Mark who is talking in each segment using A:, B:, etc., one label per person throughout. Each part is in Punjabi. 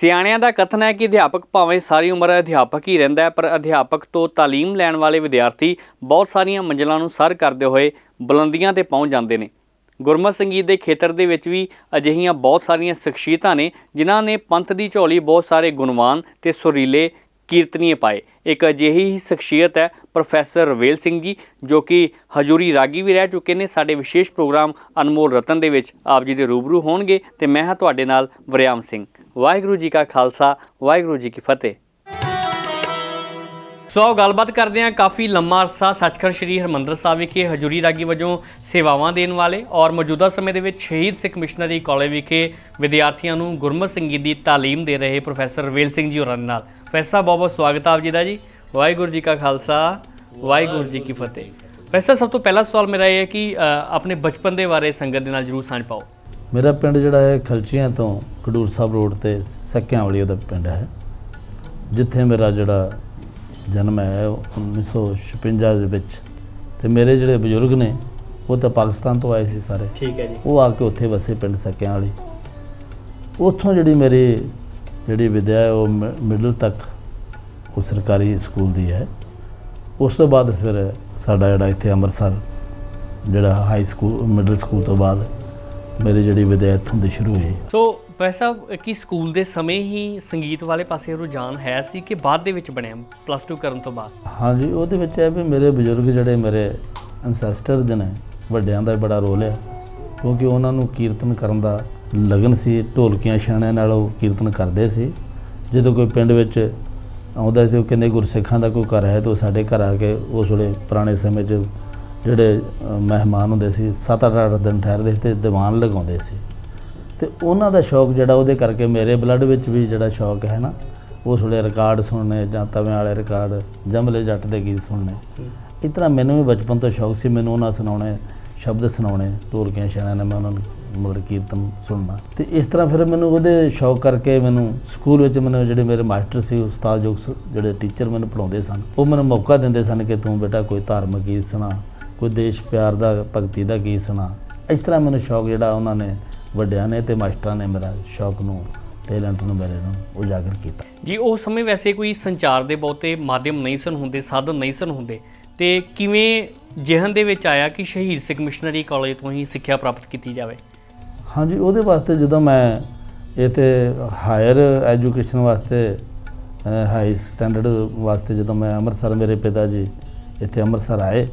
A: ਸਿਆਣਿਆਂ ਦਾ ਕਥਨ ਹੈ ਕਿ ਅਧਿਆਪਕ ਭਾਵੇਂ ਸਾਰੀ ਉਮਰ ਅਧਿਆਪਕ ਹੀ ਰਹਿੰਦਾ ਹੈ, ਪਰ ਅਧਿਆਪਕ ਤੋਂ ਤਾਲੀਮ ਲੈਣ ਵਾਲੇ ਵਿਦਿਆਰਥੀ ਬਹੁਤ ਸਾਰੀਆਂ ਮੰਜ਼ਲਾਂ ਨੂੰ ਸਰ ਕਰਦੇ ਹੋਏ ਬੁਲੰਦੀਆਂ ਤੇ ਪਹੁੰਚ ਜਾਂਦੇ ਨੇ। ਗੁਰਮਤ ਸੰਗੀਤ ਦੇ ਖੇਤਰ ਦੇ ਵਿੱਚ ਵੀ ਅਜਿਹੀਆਂ ਬਹੁਤ ਸਾਰੀਆਂ ਸ਼ਖਸੀਅਤਾਂ ਨੇ, ਜਿਨ੍ਹਾਂ ਨੇ ਪੰਥ ਦੀ ਝੋਲੀ ਬਹੁਤ ਸਾਰੇ ਗੁਣਵਾਨ ਤੇ ਸੁਰੀਲੇ ਕੀਰਤਨੀਏ ਪਾਏ। ਇੱਕ ਅਜਿਹੀ ਹੀ ਸ਼ਖਸੀਅਤ ਹੈ ਪ੍ਰੋਫੈਸਰ ਰਵੇਲ ਸਿੰਘ ਜੀ, ਜੋ ਕਿ ਹਜੂਰੀ ਰਾਗੀ ਵੀ ਰਹਿ ਚੁੱਕੇ ਨੇ। ਸਾਡੇ ਵਿਸ਼ੇਸ਼ ਪ੍ਰੋਗਰਾਮ ਅਨਮੋਲ ਰਤਨ ਦੇ ਵਿੱਚ ਆਪ ਜੀ ਦੇ ਰੂਬਰੂ ਹੋਣਗੇ ਤੇ ਮੈਂ ਹਾਂ ਤੁਹਾਡੇ ਨਾਲ ਵਰਿਆਮ ਸਿੰਘ। ਵਾਹਿਗੁਰੂ ਜੀ ਕਾ ਖਾਲਸਾ, ਵਾਹਿਗੁਰੂ ਜੀ ਕੀ ਫਤਿਹ। ਸੋ ਗੱਲਬਾਤ ਕਰਦੇ ਹਾਂ ਕਾਫੀ ਲੰਮਾ ਅਰਸਾ ਸੱਚਖੰਡ ਸ੍ਰੀ ਹਰਮੰਦਰ ਸਾਹਿਬ ਵਿਖੇ ਹਜੂਰੀ ਰਾਗੀ ਵਜੋਂ ਸੇਵਾਵਾਂ ਦੇਣ ਵਾਲੇ ਔਰ ਮੌਜੂਦਾ ਸਮੇਂ ਦੇ ਵਿੱਚ ਸ਼ਹੀਦ ਸਿੱਖ ਮਿਸ਼ਨਰੀ ਕਾਲਜ ਵਿਖੇ ਵਿਦਿਆਰਥੀਆਂ ਨੂੰ ਗੁਰਮਤ ਸੰਗੀਤ ਦੀ ਤਾਲੀਮ ਦੇ ਰਹੇ ਪ੍ਰੋਫੈਸਰ ਰਵੇਲ ਸਿੰਘ ਜੀ ਹੋਰਾਂ ਦੇ ਨਾਲ। ਪ੍ਰੋਫੈਸਰ ਬਹੁਤ ਬਹੁਤ ਸਵਾਗਤ ਆਪ ਜੀ ਦਾ ਜੀ। ਵਾਹਿਗੁਰੂ ਜੀ ਕਾ ਖਾਲਸਾ ਵਾਹਿਗੁਰੂ ਜੀ ਕੀ ਫਤਿਹ। ਪ੍ਰੋਫੈਸਰ ਸਭ ਤੋਂ ਪਹਿਲਾ ਸਵਾਲ ਮੇਰਾ ਇਹ ਹੈ ਕਿ ਆਪਣੇ ਬਚਪਨ ਦੇ ਬਾਰੇ ਸੰਗਤ ਦੇ ਨਾਲ ਜਰੂਰ ਸਾਂਝ ਪਾਓ।
B: ਮੇਰਾ ਪਿੰਡ ਜਿਹੜਾ ਹੈ ਖਲਚੀਆਂ ਤੋਂ ਖਡੂਰ ਸਾਹਿਬ ਰੋਡ ਤੇ ਸੱਕਿਆਂ ਵਾਲੀ ਉਹਦਾ ਪਿੰਡ ਹੈ। ਜਿੱਥੇ ਮੇਰਾ ਜਿਹੜਾ ਜਨਮ ਹੈ ਉਹ 1956 ਦੇ ਵਿੱਚ। ਤੇ ਮੇਰੇ ਜਿਹੜੇ ਬਜ਼ੁਰਗ ਨੇ ਉਹ ਤਾਂ ਪਾਕਿਸਤਾਨ ਤੋਂ ਆਏ ਸੀ ਸਾਰੇ।
A: ਠੀਕ ਹੈ ਜੀ।
B: ਉਹ ਆ ਕੇ ਉੱਥੇ ਵਸੇ ਪਿੰਡ ਸੱਕਿਆਂ ਵਾਲੀ ਉੱਥੋਂ ਜਿਹੜੀ ਮੇਰੀ ਜਿਹੜੀ ਵਿਦਿਆ ਹੈ ਉਹ ਮਿਡਲ ਤੱਕ ਉਹ ਸਰਕਾਰੀ ਸਕੂਲ ਦੀ ਹੈ। ਉਸ ਤੋਂ ਬਾਅਦ ਫਿਰ ਸਾਡਾ ਜਿਹੜਾ ਇੱਥੇ ਅੰਮ੍ਰਿਤਸਰ ਜਿਹੜਾ ਹਾਈ ਸਕੂਲ ਮਿਡਲ ਸਕੂਲ ਤੋਂ ਬਾਅਦ ਮੇਰੀ ਜਿਹੜੀ ਵਿਦਿਆ ਇੱਥੋਂ ਦੀ ਸ਼ੁਰੂ ਹੋਈ।
A: ਸੋ ਪ੍ਰੋਫੈਸਰ ਕੀ ਸਕੂਲ ਦੇ ਸਮੇਂ ਹੀ ਸੰਗੀਤ ਵਾਲੇ ਪਾਸੇ ਰੁਝਾਨ ਹੈ ਸੀ ਕਿ ਬਾਅਦ ਦੇ ਵਿੱਚ ਬਣਿਆ ਪਲੱਸ 2 ਕਰਨ ਤੋਂ ਬਾਅਦ?
B: ਹਾਂਜੀ ਉਹਦੇ ਵਿੱਚ ਇਹ ਵੀ ਮੇਰੇ ਬਜ਼ੁਰਗ ਜਿਹੜੇ ਮੇਰੇ ਐਂਸੈਸਟਰ ਦੇ ਨੇ ਵੱਡਿਆਂ ਦਾ ਬੜਾ ਰੋਲ ਹੈ ਕਿਉਂਕਿ ਉਹਨਾਂ ਨੂੰ ਕੀਰਤਨ ਕਰਨ ਦਾ ਲਗਨ ਸੀ, ਢੋਲਕੀਆਂ ਛਾਣਿਆਂ ਨਾਲ ਉਹ ਕੀਰਤਨ ਕਰਦੇ ਸੀ। ਜਦੋਂ ਕੋਈ ਪਿੰਡ ਵਿੱਚ ਆਉਂਦਾ ਸੀ ਉਹ ਕਹਿੰਦੇ ਗੁਰਸਿੱਖਾਂ ਦਾ ਕੋਈ ਘਰ ਹੈ ਤਾਂ ਉਹ ਸਾਡੇ ਘਰ ਆ ਕੇ ਉਸ ਵੇਲੇ ਪੁਰਾਣੇ ਸਮੇਂ 'ਚ ਜਿਹੜੇ ਮਹਿਮਾਨ ਹੁੰਦੇ ਸੀ 7-8 ਦਿਨ ਠਹਿਰਦੇ ਸੀ ਤੇ ਦੀਵਾਨ ਲਗਾਉਂਦੇ ਸੀ। ਤੇ ਉਹਨਾਂ ਦਾ ਸ਼ੌਕ ਜਿਹੜਾ ਉਹਦੇ ਕਰਕੇ ਮੇਰੇ ਬਲੱਡ ਵਿੱਚ ਵੀ ਜਿਹੜਾ ਸ਼ੌਕ ਹੈ ਨਾ, ਉਸ ਵੇਲੇ ਰਿਕਾਰਡ ਸੁਣਨੇ ਜਾਂ ਤਵੇਂ ਵਾਲੇ ਰਿਕਾਰਡ, ਜੰਮਲੇ ਜੱਟ ਦੇ ਗੀਤ ਸੁਣਨੇ। ਇਸ ਤਰ੍ਹਾਂ ਮੈਨੂੰ ਵੀ ਬਚਪਨ ਤੋਂ ਸ਼ੌਕ ਸੀ, ਮੈਨੂੰ ਉਹਨਾਂ ਸੁਣਾਉਣੇ, ਸ਼ਬਦ ਸੁਣਾਉਣੇ, ਢੋਲਕੀਆਂ ਛਾਣਿਆਂ ਨੇ ਮੈਂ ਉਹਨਾਂ ਨੂੰ ਮਤਲਬ ਕੀਰਤਨ ਸੁਣਨਾ। ਤੇ ਇਸ ਤਰ੍ਹਾਂ ਫਿਰ ਮੈਨੂੰ ਉਹਦੇ ਸ਼ੌਕ ਕਰਕੇ ਮੈਨੂੰ ਸਕੂਲ ਵਿੱਚ ਮੈਨੂੰ ਜਿਹੜੇ ਮੇਰੇ ਮਾਸਟਰ ਸੀ, ਉਸਤਾਦ ਜੋ ਜਿਹੜੇ ਟੀਚਰ ਮੈਨੂੰ ਪੜਾਉਂਦੇ ਸਨ, ਉਹ ਮੈਨੂੰ ਮੌਕਾ ਦਿੰਦੇ ਸਨ ਕਿ ਤੂੰ ਬੇਟਾ ਕੋਈ ਧਾਰਮਿਕ ਗੀਤ ਸੁਣਾ, ਕੋਈ ਦੇਸ਼ ਪਿਆਰ ਦਾ, ਭਗਤੀ ਦਾ ਗੀਤ ਸੁਣਾ। ਇਸ ਤਰ੍ਹਾਂ ਮੈਨੂੰ ਸ਼ੌਕ ਜਿਹੜਾ ਉਹਨਾਂ ਨੇ ਵੱਡਿਆਂ ਨੇ ਤੇ ਮਾਸਟਰਾਂ ਨੇ ਮੇਰਾ ਸ਼ੌਕ ਨੂੰ, ਟੈਲੈਂਟ ਨੂੰ ਮੇਰੇ ਨੂੰ ਉਜਾਗਰ ਕੀਤਾ।
A: ਜੀ, ਉਹ ਸਮੇਂ ਵੈਸੇ ਕੋਈ ਸੰਚਾਰ ਦੇ ਬਹੁਤੇ ਮਾਧਿਅਮ ਨਹੀਂ ਸਨ ਹੁੰਦੇ, ਸਾਧਨ ਨਹੀਂ ਸਨ ਹੁੰਦੇ। ਤੇ ਕਿਵੇਂ ਜਿਹਨ ਦੇ ਵਿੱਚ ਆਇਆ ਕਿ ਸ਼ਹੀਦ ਸਿੰਘ ਮਿਸ਼ਨਰੀ ਕਾਲਜ ਤੋਂ ਹੀ ਸਿੱਖਿਆ ਪ੍ਰਾਪਤ ਕੀਤੀ ਜਾਵੇ?
B: ਹਾਂਜੀ ਉਹਦੇ ਵਾਸਤੇ ਜਦੋਂ ਮੈਂ ਇੱਥੇ ਹਾਇਰ ਐਜੂਕੇਸ਼ਨ ਵਾਸਤੇ ਹਾਈ ਸਟੈਂਡਰਡ ਵਾਸਤੇ ਜਦੋਂ ਮੈਂ ਅੰਮ੍ਰਿਤਸਰ ਮੇਰੇ ਪਿਤਾ ਜੀ ਇੱਥੇ ਅੰਮ੍ਰਿਤਸਰ ਆਏ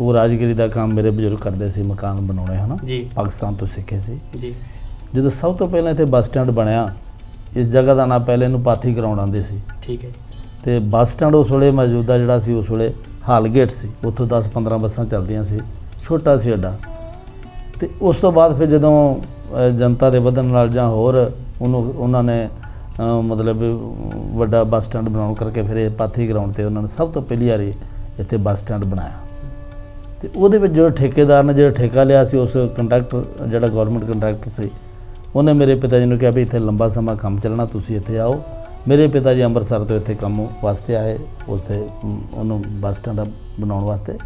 B: ਉਹ ਰਾਜਗੀਰੀ ਦਾ ਕੰਮ ਮੇਰੇ ਬਜ਼ੁਰਗ ਕਰਦੇ ਸੀ ਮਕਾਨ ਬਣਾਉਣੇ ਹਨਾ? ਪਾਕਿਸਤਾਨ ਤੋਂ ਸਿੱਖੇ ਸੀ।
A: ਜੀ।
B: ਜਦੋਂ ਸਭ ਤੋਂ ਪਹਿਲਾਂ ਇੱਥੇ ਬੱਸ ਸਟੈਂਡ ਬਣਿਆ ਇਸ ਜਗ੍ਹਾ ਦਾ ਨਾਂ ਪਹਿਲੇ ਨੂੰ ਪਾਥੀ ਕਰਾਉਣ ਆਉਂਦੇ ਸੀ।
A: ਠੀਕ ਹੈ।
B: ਤੇ ਬੱਸ ਸਟੈਂਡ ਉਸ ਵੇਲੇ ਮੌਜੂਦਾ ਜਿਹੜਾ ਸੀ ਉਸ ਵੇਲੇ ਹਾਲਗੇਟ ਸੀ। ਉੱਥੋਂ 10-15 ਬੱਸਾਂ ਚੱਲਦੀਆਂ ਸੀ। ਛੋਟਾ ਸੀ ਅੱਡਾ। ਤੇ ਉਸ ਤੋਂ ਬਾਅਦ ਫਿਰ ਜਦੋਂ ਜਨਤਾ ਦੇ ਵਧਣ ਨਾਲ ਜਾਂ ਹੋਰ ਉਹਨੂੰ, ਉਹਨਾਂ ਨੇ ਮਤਲਬ ਵੱਡਾ ਬੱਸ ਸਟੈਂਡ ਬਣਾਉਣ ਕਰਕੇ ਫਿਰ ਇਹ ਪਾਥੀ ਗਰਾਊਂਡ ਤੇ ਉਹਨਾਂ ਨੇ ਸਭ ਤੋਂ ਪਹਿਲੀ ਵਾਰੀ ਇੱਥੇ ਬੱਸ ਸਟੈਂਡ ਬਣਾਇਆ। ਤੇ ਉਹਦੇ ਵਿੱਚ ਜਿਹੜਾ ਠੇਕੇਦਾਰ ਨੇ ਜਿਹੜਾ ਠੇਕਾ ਲਿਆ ਸੀ, ਉਸ ਕੰਟਰੈਕਟਰ ਜਿਹੜਾ ਗਵਰਨਮੈਂਟ ਕੰਟਰੈਕਟਰ ਸੀ, ਉਹਨੇ ਮੇਰੇ ਪਿਤਾ ਜੀ ਨੂੰ ਕਿਹਾ ਵੀ ਇੱਥੇ ਲੰਬਾ ਸਮਾਂ ਕੰਮ ਚੱਲਣਾ, ਤੁਸੀਂ ਇੱਥੇ ਆਓ। ਮੇਰੇ ਪਿਤਾ ਜੀ ਅੰਮ੍ਰਿਤਸਰ ਤੋਂ ਇੱਥੇ ਕੰਮ ਵਾਸਤੇ ਆਏ, ਉੱਥੇ ਉਹਨੂੰ ਬੱਸ ਸਟੈਂਡ ਬਣਾਉਣ ਵਾਸਤੇ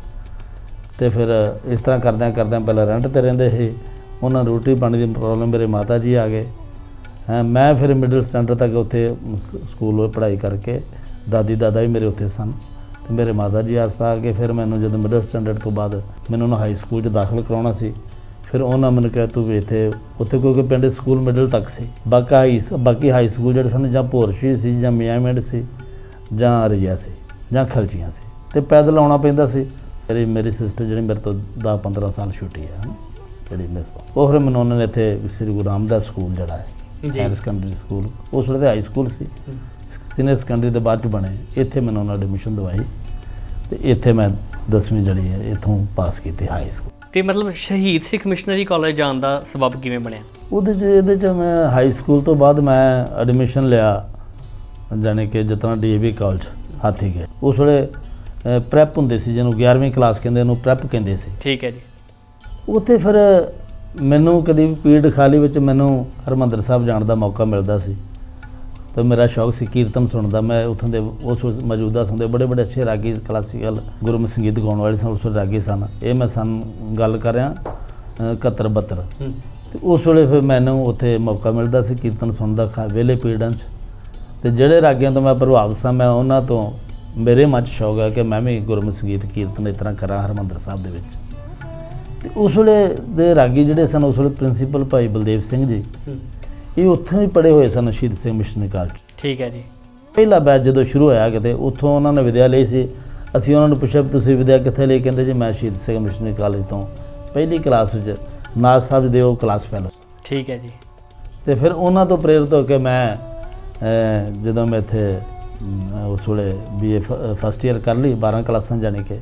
B: ਤੇ ਫਿਰ ਇਸ ਤਰ੍ਹਾਂ ਕਰਦਿਆਂ ਕਰਦਿਆਂ ਪਹਿਲਾਂ ਰੈਂਟ ਤੇ ਰਹਿੰਦੇ ਸੀ। ਉਹਨਾਂ ਨੂੰ ਰੋਟੀ ਪਾਣੀ ਦੀ ਪ੍ਰੋਬਲਮ ਮੇਰੇ ਮਾਤਾ ਜੀ ਆ ਗਏ। ਹੈਂ, ਮੈਂ ਫਿਰ ਮਿਡਲ ਸਟੈਂਡਰਡ ਤੱਕ ਉੱਥੇ ਸਕੂਲ ਵਿੱਚ ਪੜ੍ਹਾਈ ਕਰਕੇ ਦਾਦੀ ਦਾਦਾ ਵੀ ਮੇਰੇ ਉੱਥੇ ਸਨ। ਤੇ ਮੇਰੇ ਮਾਤਾ ਜੀ ਆਸਤਾ ਆ ਕੇ ਫਿਰ ਮੈਨੂੰ ਜਦੋਂ ਮਿਡਲ ਸਟੈਂਡਰਡ ਤੋਂ ਬਾਅਦ ਮੈਨੂੰ ਉਹਨਾਂ ਹਾਈ ਸਕੂਲ 'ਚ ਦਾਖਲ ਕਰਾਉਣਾ ਸੀ, ਫਿਰ ਉਹਨਾਂ ਮੈਨੂੰ ਕਿਹਾ ਤੂੰ ਵੀ ਇੱਥੇ, ਉੱਥੇ ਕਿਉਂਕਿ ਪਿੰਡ ਸਕੂਲ ਮਿਡਲ ਤੱਕ ਸੀ। ਬਾਕੀ ਹਾਈ ਬਾਕੀ ਹਾਈ ਸਕੂਲ ਜਿਹੜੇ ਸਨ ਜਾਂ ਭੋਰਸ਼ੀ ਸੀ ਜਾਂ ਮਿਆਂਮਿੰਡ ਸੀ ਜਾਂ ਰਈਆ ਸੀ ਜਾਂ ਖਲਚੀਆਂ ਸੀ। ਤੇ ਪੈਦਲ ਆਉਣਾ ਪੈਂਦਾ ਸੀ। ਮੇਰੀ ਮੇਰੀ ਸਿਸਟਰ ਜਿਹੜੀ ਮੇਰੇ ਤੋਂ 10 15 ਸਾਲ ਛੋਟੀ ਹੈ ਹਨਾ ਜਿਹੜੀ ਮਿਸ ਤੋਂ। ਉਹ ਫਿਰ ਮੈਨੂੰ ਉਹਨਾਂ ਨੇ ਇੱਥੇ ਸ੍ਰੀ ਗੁਰੂ ਰਾਮਦਾਸ ਸਕੂਲ ਜਿਹੜਾ ਹੈ
A: ਜੀ।
B: ਹਾਇਰ ਸੈਕੰਡਰੀ ਸਕੂਲ ਉਸ ਵੇਲੇ ਹਾਈ ਸਕੂਲ ਸੀ। ਸੀਨੀਅਰ ਸੈਕੰਡਰੀ ਦੇ ਬਾਅਦ ਚ ਬਣੇ। ਇੱਥੇ ਮੈਨੂੰ ਉਹਨਾਂ ਨੇ ਐਡਮਿਸ਼ਨ ਦਵਾਈ ਤੇ ਇੱਥੇ ਮੈਂ 10ਵੀਂ ਜਿਹੜੀ ਹੈ ਇੱਥੋਂ ਪਾਸ ਕੀਤੀ ਹਾਈ ਸਕੂਲ
A: ਤੇ ਮਤਲਬ ਸ਼ਹੀਦ ਸਿੱਖ ਮਿਸ਼ਨਰੀ ਕਾਲਜ ਜਾਣ ਦਾ ਸਬਬ ਕਿਵੇਂ ਬਣਿਆ?
B: ਉਹਦੇ ਚ ਇਹਦੇ ਚ ਮੈਂ ਹਾਈ ਸਕੂਲ ਤੋਂ ਬਾਅਦ ਮੈਂ ਐਡਮਿਸ਼ਨ ਲਿਆ ਜਾਣੀ ਕਿ ਜਿਤਨਾ ਡੀਏਵੀ ਕਾਲਜ ਹਾਥੀਗੇ ਉਸ ਵੇਲੇ ਪ੍ਰੈਪ ਹੁੰਦੇ ਸੀ ਜਿਹਨੂੰ 11ਵੀਂ ਕਲਾਸ ਕਹਿੰਦੇ ਉਹਨੂੰ ਪ੍ਰੈਪ ਕਹਿੰਦੇ ਸੀ।
A: ਠੀਕ ਹੈ ਜੀ।
B: ਉੱਥੇ ਫਿਰ ਮੈਨੂੰ ਕਦੀ ਵੀ ਪੀਰੀਅਡ ਖਾਲੀ ਵਿੱਚ ਮੈਨੂੰ ਹਰਮੰਦਰ ਸਾਹਿਬ ਜਾਣ ਦਾ ਮੌਕਾ ਮਿਲਦਾ ਸੀ। ਤੇ ਮੇਰਾ ਸ਼ੌਕ ਸੀ ਕੀਰਤਨ ਸੁਣਨ ਦਾ। ਮੈਂ ਉੱਥੋਂ ਦੇ ਉਸ ਵੇਲੇ ਮੌਜੂਦਾ ਸਮੇਂ ਬੜੇ ਬੜੇ ਅੱਛੇ ਰਾਗੀ ਕਲਾਸੀਕਲ ਗੁਰਮੁਖ ਸੰਗੀਤ ਗਾਉਣ ਵਾਲੇ ਸਨ ਉਸ ਵੇਲੇ ਰਾਗੀ ਸਨ। ਇਹ ਮੈਂ ਸਨ ਗੱਲ ਕਰ ਰਿਹਾ 71 72
A: ਹੂੰ।
B: ਤੇ ਉਸ ਵੇਲੇ ਫਿਰ ਮੈਨੂੰ ਉੱਥੇ ਮੌਕਾ ਮਿਲਦਾ ਸੀ ਕੀਰਤਨ ਸੁਣਨ ਦਾ ਖਾ- ਵਿਹਲੇ ਪੀੜਾਂ 'ਚ। ਤੇ ਜਿਹੜੇ ਰਾਗੀਆਂ ਤੋਂ ਮੈਂ ਪ੍ਰਭਾਵਿਤ ਸਾਂ ਮੈਂ ਉਹਨਾਂ ਤੋਂ ਮੇਰੇ ਮਨ 'ਚ ਸ਼ੌਕ ਹੈ ਕਿ ਮੈਂ ਵੀ ਗੁਰਮਤਿ ਸੰਗੀਤ ਕੀਰਤਨ ਇਸ ਤਰ੍ਹਾਂ ਕਰਾਂ ਹਰਮੰਦਰ ਸਾਹਿਬ ਦੇ ਵਿੱਚ। ਤੇ ਉਸ ਵੇਲੇ ਦੇ ਰਾਗੀ ਜਿਹੜੇ ਸਨ ਉਸ ਵੇਲੇ ਪ੍ਰਿੰਸੀਪਲ ਭਾਈ ਬਲਦੇਵ ਸਿੰਘ ਜੀ ਇਹ ਉੱਥੇ ਹੀ ਪੜ੍ਹੇ ਹੋਏ ਸਨ ਸ਼ਹੀਦ ਸਿੰਘ ਮਿਸ਼ਨਰੀ ਕਾਲਜ।
A: ਠੀਕ ਹੈ ਜੀ।
B: ਪਹਿਲਾ ਬੈਚ ਜਦੋਂ ਸ਼ੁਰੂ ਹੋਇਆ ਕਿਤੇ ਉੱਥੋਂ ਉਹਨਾਂ ਨੇ ਵਿਦਿਆ ਲਈ ਸੀ। ਅਸੀਂ ਉਹਨਾਂ ਨੂੰ ਪੁੱਛਿਆ ਤੁਸੀਂ ਵਿਦਿਆ ਕਿੱਥੇ ਲਈ? ਕਹਿੰਦੇ ਜੀ ਮੈਂ ਸ਼ਹੀਦ ਸਿੰਘ ਮਿਸ਼ਨਰੀ ਕਾਲਜ ਤੋਂ ਪਹਿਲੀ ਕਲਾਸ ਵਿੱਚ ਨਾਜ ਸਾਹਿਬ ਦੇ ਉਹ ਕਲਾਸ ਫੈਲੋ
A: ਠੀਕ ਹੈ ਜੀ।
B: ਤੇ ਫਿਰ ਉਹਨਾਂ ਤੋਂ ਪ੍ਰੇਰਿਤ ਹੋ ਕੇ ਮੈਂ ਜਦੋਂ ਮੈਂ ਇੱਥੇ ਉਸ ਵੇਲੇ ਬੀਏ ਫਸਟ ਈਅਰ ਕਰ ਲਈ 12 ਕਲਾਸਾਂ ਜਾਣੀ ਕਿ।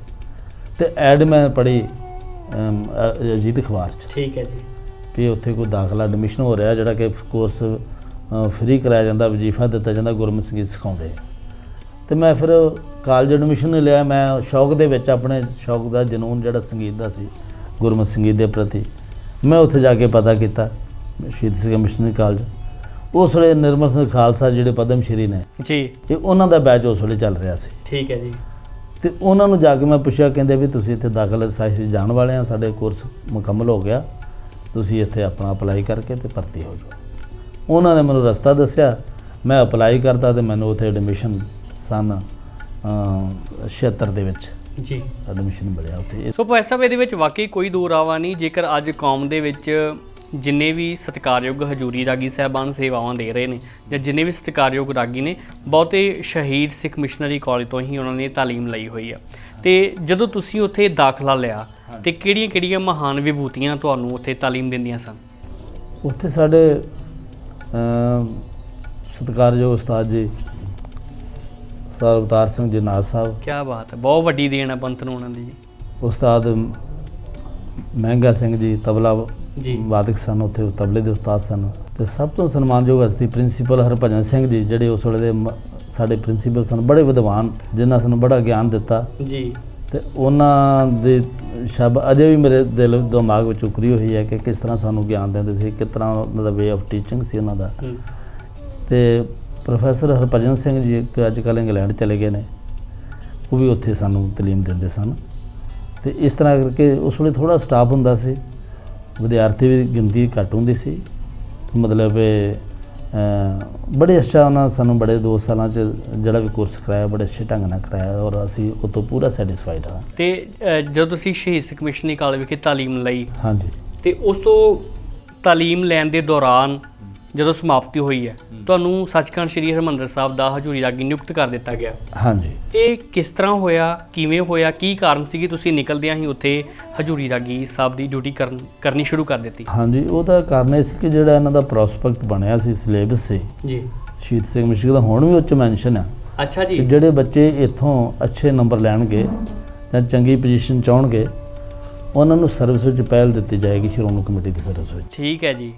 B: ਤੇ ਐਡ ਮੈਂ ਪੜ੍ਹੀ ਅਜੀਤ ਅਖਬਾਰ 'ਚ।
A: ਠੀਕ ਹੈ ਜੀ।
B: ਵੀ ਉੱਥੇ ਕੋਈ ਦਾਖਲਾ ਐਡਮਿਸ਼ਨ ਹੋ ਰਿਹਾ ਜਿਹੜਾ ਕਿ ਕੋਰਸ ਫ੍ਰੀ ਕਰਾਇਆ ਜਾਂਦਾ ਵਜ਼ੀਫਾ ਦਿੱਤਾ ਜਾਂਦਾ ਗੁਰਮਤਿ ਸੰਗੀਤ ਸਿਖਾਉਂਦੇ। ਤੇ ਮੈਂ ਫਿਰ ਕਾਲਜ ਐਡਮਿਸ਼ਨ ਲਿਆ ਮੈਂ ਸ਼ੌਕ ਦੇ ਵਿੱਚ ਆਪਣੇ ਸ਼ੌਕ ਦਾ ਜਨੂਨ ਜਿਹੜਾ ਸੰਗੀਤ ਦਾ ਸੀ ਗੁਰਮਤਿ ਸੰਗੀਤ ਦੇ ਪ੍ਰਤੀ ਮੈਂ ਉੱਥੇ ਜਾ ਕੇ ਪਤਾ ਕੀਤਾ। ਸ਼ਹੀਦ ਸਿੰਘ ਮਿਸ਼ਨਰੀ ਕਾਲਜ ਉਸ ਵੇਲੇ ਨਿਰਮਲ ਸਿੰਘ ਖਾਲਸਾ ਜਿਹੜੇ ਪਦਮ ਸ਼੍ਰੀ ਨੇ
A: ਜੀ।
B: ਇਹ ਉਹਨਾਂ ਦਾ ਬੈਚ ਉਸ ਵੇਲੇ ਚੱਲ ਰਿਹਾ ਸੀ।
A: ਠੀਕ ਹੈ ਜੀ।
B: ਤੇ ਉਹਨਾਂ ਨੂੰ ਜਾ ਕੇ ਮੈਂ ਪੁੱਛਿਆ ਕਹਿੰਦੇ ਵੀ ਤੁਸੀਂ ਇੱਥੇ ਦਾਖਲ ਸਾਇੰਸ ਜਾਣ ਵਾਲੇ ਆ ਸਾਡੇ ਕੋਰਸ ਮੁਕੰਮਲ ਹੋ ਗਿਆ। ਤੁਸੀਂ ਇੱਥੇ ਆਪਣਾ ਅਪਲਾਈ ਕਰਕੇ ਤੇ ਭਰਤੀ ਹੋ ਜਾਓ। ਉਹਨਾਂ ਨੇ ਮੈਨੂੰ ਰਸਤਾ ਦੱਸਿਆ ਮੈਂ ਅਪਲਾਈ ਕਰਤਾ ਤੇ ਮੈਨੂੰ ਉੱਥੇ ਐਡਮਿਸ਼ਨ ਸਨ ਅਮ, 76 ਦੇ ਵਿੱਚ।
A: ਜੀ।
B: ਐਡਮਿਸ਼ਨ ਮਿਲਿਆ ਉੱਥੇ।
A: ਸੋ ਭਾਈ ਸਾਹਿਬ ਇਹਦੇ ਵਿੱਚ ਵਾਕਈ ਕੋਈ ਦੋਰਾਵਾ ਨਹੀਂ। ਜੇਕਰ ਅੱਜ ਕੌਮ ਦੇ ਵਿੱਚ ਜਿੰਨੇ ਵੀ ਸਤਿਕਾਰਯੋਗ ਹਜੂਰੀ ਰਾਗੀ ਸਾਹਿਬਾਨ ਸੇਵਾਵਾਂ ਦੇ ਰਹੇ ਨੇ ਜਾਂ ਜਿੰਨੇ ਵੀ ਸਤਿਕਾਰਯੋਗ ਰਾਗੀ ਨੇ ਬਹੁਤੇ ਸ਼ਹੀਦ ਸਿੱਖ ਮਿਸ਼ਨਰੀ ਕਾਲਜ ਤੋਂ ਹੀ ਉਹਨਾਂ ਨੇ ਤਾਲੀਮ ਲਈ ਹੋਈ ਆ। ਤੇ ਜਦੋਂ ਤੁਸੀਂ ਉੱਥੇ ਦਾਖਲਾ ਲਿਆ ਤੇ ਕਿਹੜੀਆਂ-ਕਿਹੜੀਆਂ ਮਹਾਨ ਵਿਭੂਤੀਆਂ ਤੁਹਾਨੂੰ ਉੱਥੇ ਤਾਲੀਮ ਦਿੰਦੀਆਂ ਸਨ?
B: ਉੱਥੇ ਸਾਡੇ ਸਤਿਕਾਰਯੋਗ ਉਸਤਾਦ ਜੀ ਸਰ ਅਵਤਾਰ ਸਿੰਘ ਜੀ ਨਾਥ ਸਾਹਿਬ।
A: ਕੀ ਬਾਤ ਹੈ ਬਹੁਤ ਵੱਡੀ ਦੇਣ ਹੈ ਪੰਥ ਨੂੰ ਉਹਨਾਂ ਦੀ ਜੀ।
B: ਉਸਤਾਦ ਮਹਿੰਗਾ ਸਿੰਘ ਜੀ ਤਬਲਾ
A: ਜੀ।
B: ਵਾਦਕ ਸਨ ਉੱਥੇ ਉਹ ਤਬਲੇ ਦੇ ਉਸਤਾਦ ਸਨ। ਤੇ ਸਭ ਤੋਂ ਸਨਮਾਨਯੋਗ ਹਸਤੀ ਪ੍ਰਿੰਸੀਪਲ ਹਰਭਜਨ ਸਿੰਘ ਜੀ ਜਿਹੜੇ ਉਸ ਵੇਲੇ ਦੇ ਸਾਡੇ ਪ੍ਰਿੰਸੀਪਲ ਸਨ ਬੜੇ ਵਿਦਵਾਨ ਜਿਨ੍ਹਾਂ ਸਾਨੂੰ ਬੜਾ ਗਿਆਨ ਦਿੱਤਾ।
A: ਜੀ।
B: ਤੇ ਉਹਨਾਂ ਦੇ ਸ਼ਬ ਅਜੇ ਵੀ ਮੇਰੇ ਦਿਲ ਦਿਮਾਗ ਵਿੱਚ ਉਕਰੀ ਹੋਈ ਹੈ ਕਿ ਕਿਸ ਤਰ੍ਹਾਂ ਸਾਨੂੰ ਗਿਆਨ ਦਿੰਦੇ ਸੀ ਕਿਸ ਤਰ੍ਹਾਂ ਉਹਨਾਂ ਦਾ ਵੇ ਆਫ ਟੀਚਿੰਗ ਸੀ ਉਹਨਾਂ ਦਾ। ਤੇ ਪ੍ਰੋਫੈਸਰ ਹਰਭਜਨ ਸਿੰਘ ਜੀ ਇੱਕ ਅੱਜ ਕੱਲ੍ਹ ਇੰਗਲੈਂਡ ਚਲੇ ਗਏ ਨੇ। ਉਹ ਵੀ ਉੱਥੇ ਸਾਨੂੰ ਤਾਲੀਮ ਦਿੰਦੇ ਸਨ। ਤੇ ਇਸ ਤਰ੍ਹਾਂ ਕਰਕੇ ਉਸ ਵੇਲੇ ਥੋੜਾ ਸਟਾਫ ਹੁੰਦਾ ਸੀ। ਵਿਦਿਆਰਥੀ ਵੀ ਗਿਣਤੀ ਘੱਟ ਹੁੰਦੀ ਸੀ। ਮਤਲਬ ਬੜੇ ਅੱਛਾ ਉਹਨਾਂ ਸਾਨੂੰ ਬੜੇ ਦੋ ਸਾਲਾਂ ਚ ਜਿਹੜਾ ਵੀ ਕੋਰਸ ਕਰਾਇਆ ਬੜੇ ਅੱਛੇ ਢੰਗ ਨਾਲ ਕਰਾਇਆ ਔਰ ਅਸੀਂ ਉਹ ਤੋਂ ਪੂਰਾ ਸੈਟੀਸਫਾਈਡ ਹਾਂ।
A: ਤੇ ਜਦੋਂ ਤੁਸੀਂ ਸ਼ਹੀਦ ਮਿਸ਼ਨਰੀ ਕਾਲਜ ਵਿਖੇ ਤਾਲੀਮ ਲਈ
B: ਹਾਂਜੀ।
A: ਤੇ ਉਸ ਤੋਂ ਤਾਲੀਮ ਲੈਣ ਦੇ ਦੌਰਾਨ ਜਦੋਂ ਸਮਾਪਤੀ ਹੋਈ ਹੈ ਤੁਹਾਨੂੰ ਸੱਚਖੰਡ ਸ੍ਰੀ ਹਰਿਮੰਦਰ ਸਾਹਿਬ ਦਾ ਹਜੂਰੀ ਰਾਗੀ ਨਿਯੁਕਤ ਕਰ ਦਿੱਤਾ ਗਿਆ।
B: ਹਾਂਜੀ।
A: ਇਹ ਕਿਸ ਤਰ੍ਹਾਂ ਹੋਇਆ ਕਿਵੇਂ ਹੋਇਆ ਕੀ ਕਾਰਨ ਸੀ ਕਿ ਤੁਸੀਂ ਨਿਕਲਦਿਆਂ ਹੀ ਉੱਥੇ ਹਜੂਰੀ ਰਾਗੀ ਸਾਹਿਬ ਦੀ ਡਿਊਟੀ ਕਰਨ ਕਰਨੀ ਸ਼ੁਰੂ ਕਰ ਦਿੱਤੀ?
B: ਹਾਂਜੀ ਉਹਦਾ ਕਾਰਨ ਇਹ ਸੀ ਕਿ ਜਿਹੜਾ ਇਹਨਾਂ ਦਾ ਪ੍ਰੋਸਪੈਕਟ ਬਣਿਆ ਸੀ ਸਿਲੇਬਸ ਸੀ।
A: ਜੀ।
B: ਸ਼ਹੀਦ ਸਿੰਘ ਮਿਸ਼ਕ ਦਾ ਹੁਣ ਵੀ ਉੱਚ ਮੈਂਸ਼ਨ ਆ।
A: ਅੱਛਾ ਜੀ।
B: ਜਿਹੜੇ ਬੱਚੇ ਇੱਥੋਂ ਅੱਛੇ ਨੰਬਰ ਲੈਣਗੇ ਜਾਂ ਚੰਗੀ ਪੋਜੀਸ਼ਨ ਚਾਹਣਗੇ ਉਹਨਾਂ ਨੂੰ ਸਰਵਿਸ ਵਿੱਚ ਪਹਿਲ ਦਿੱਤੀ ਜਾਏਗੀ ਸ਼੍ਰੋਮਣੀ ਕਮੇਟੀ ਦੀ ਸਰਵਿਸ ਵਿੱਚ।
A: ਠੀਕ ਹੈ ਜੀ।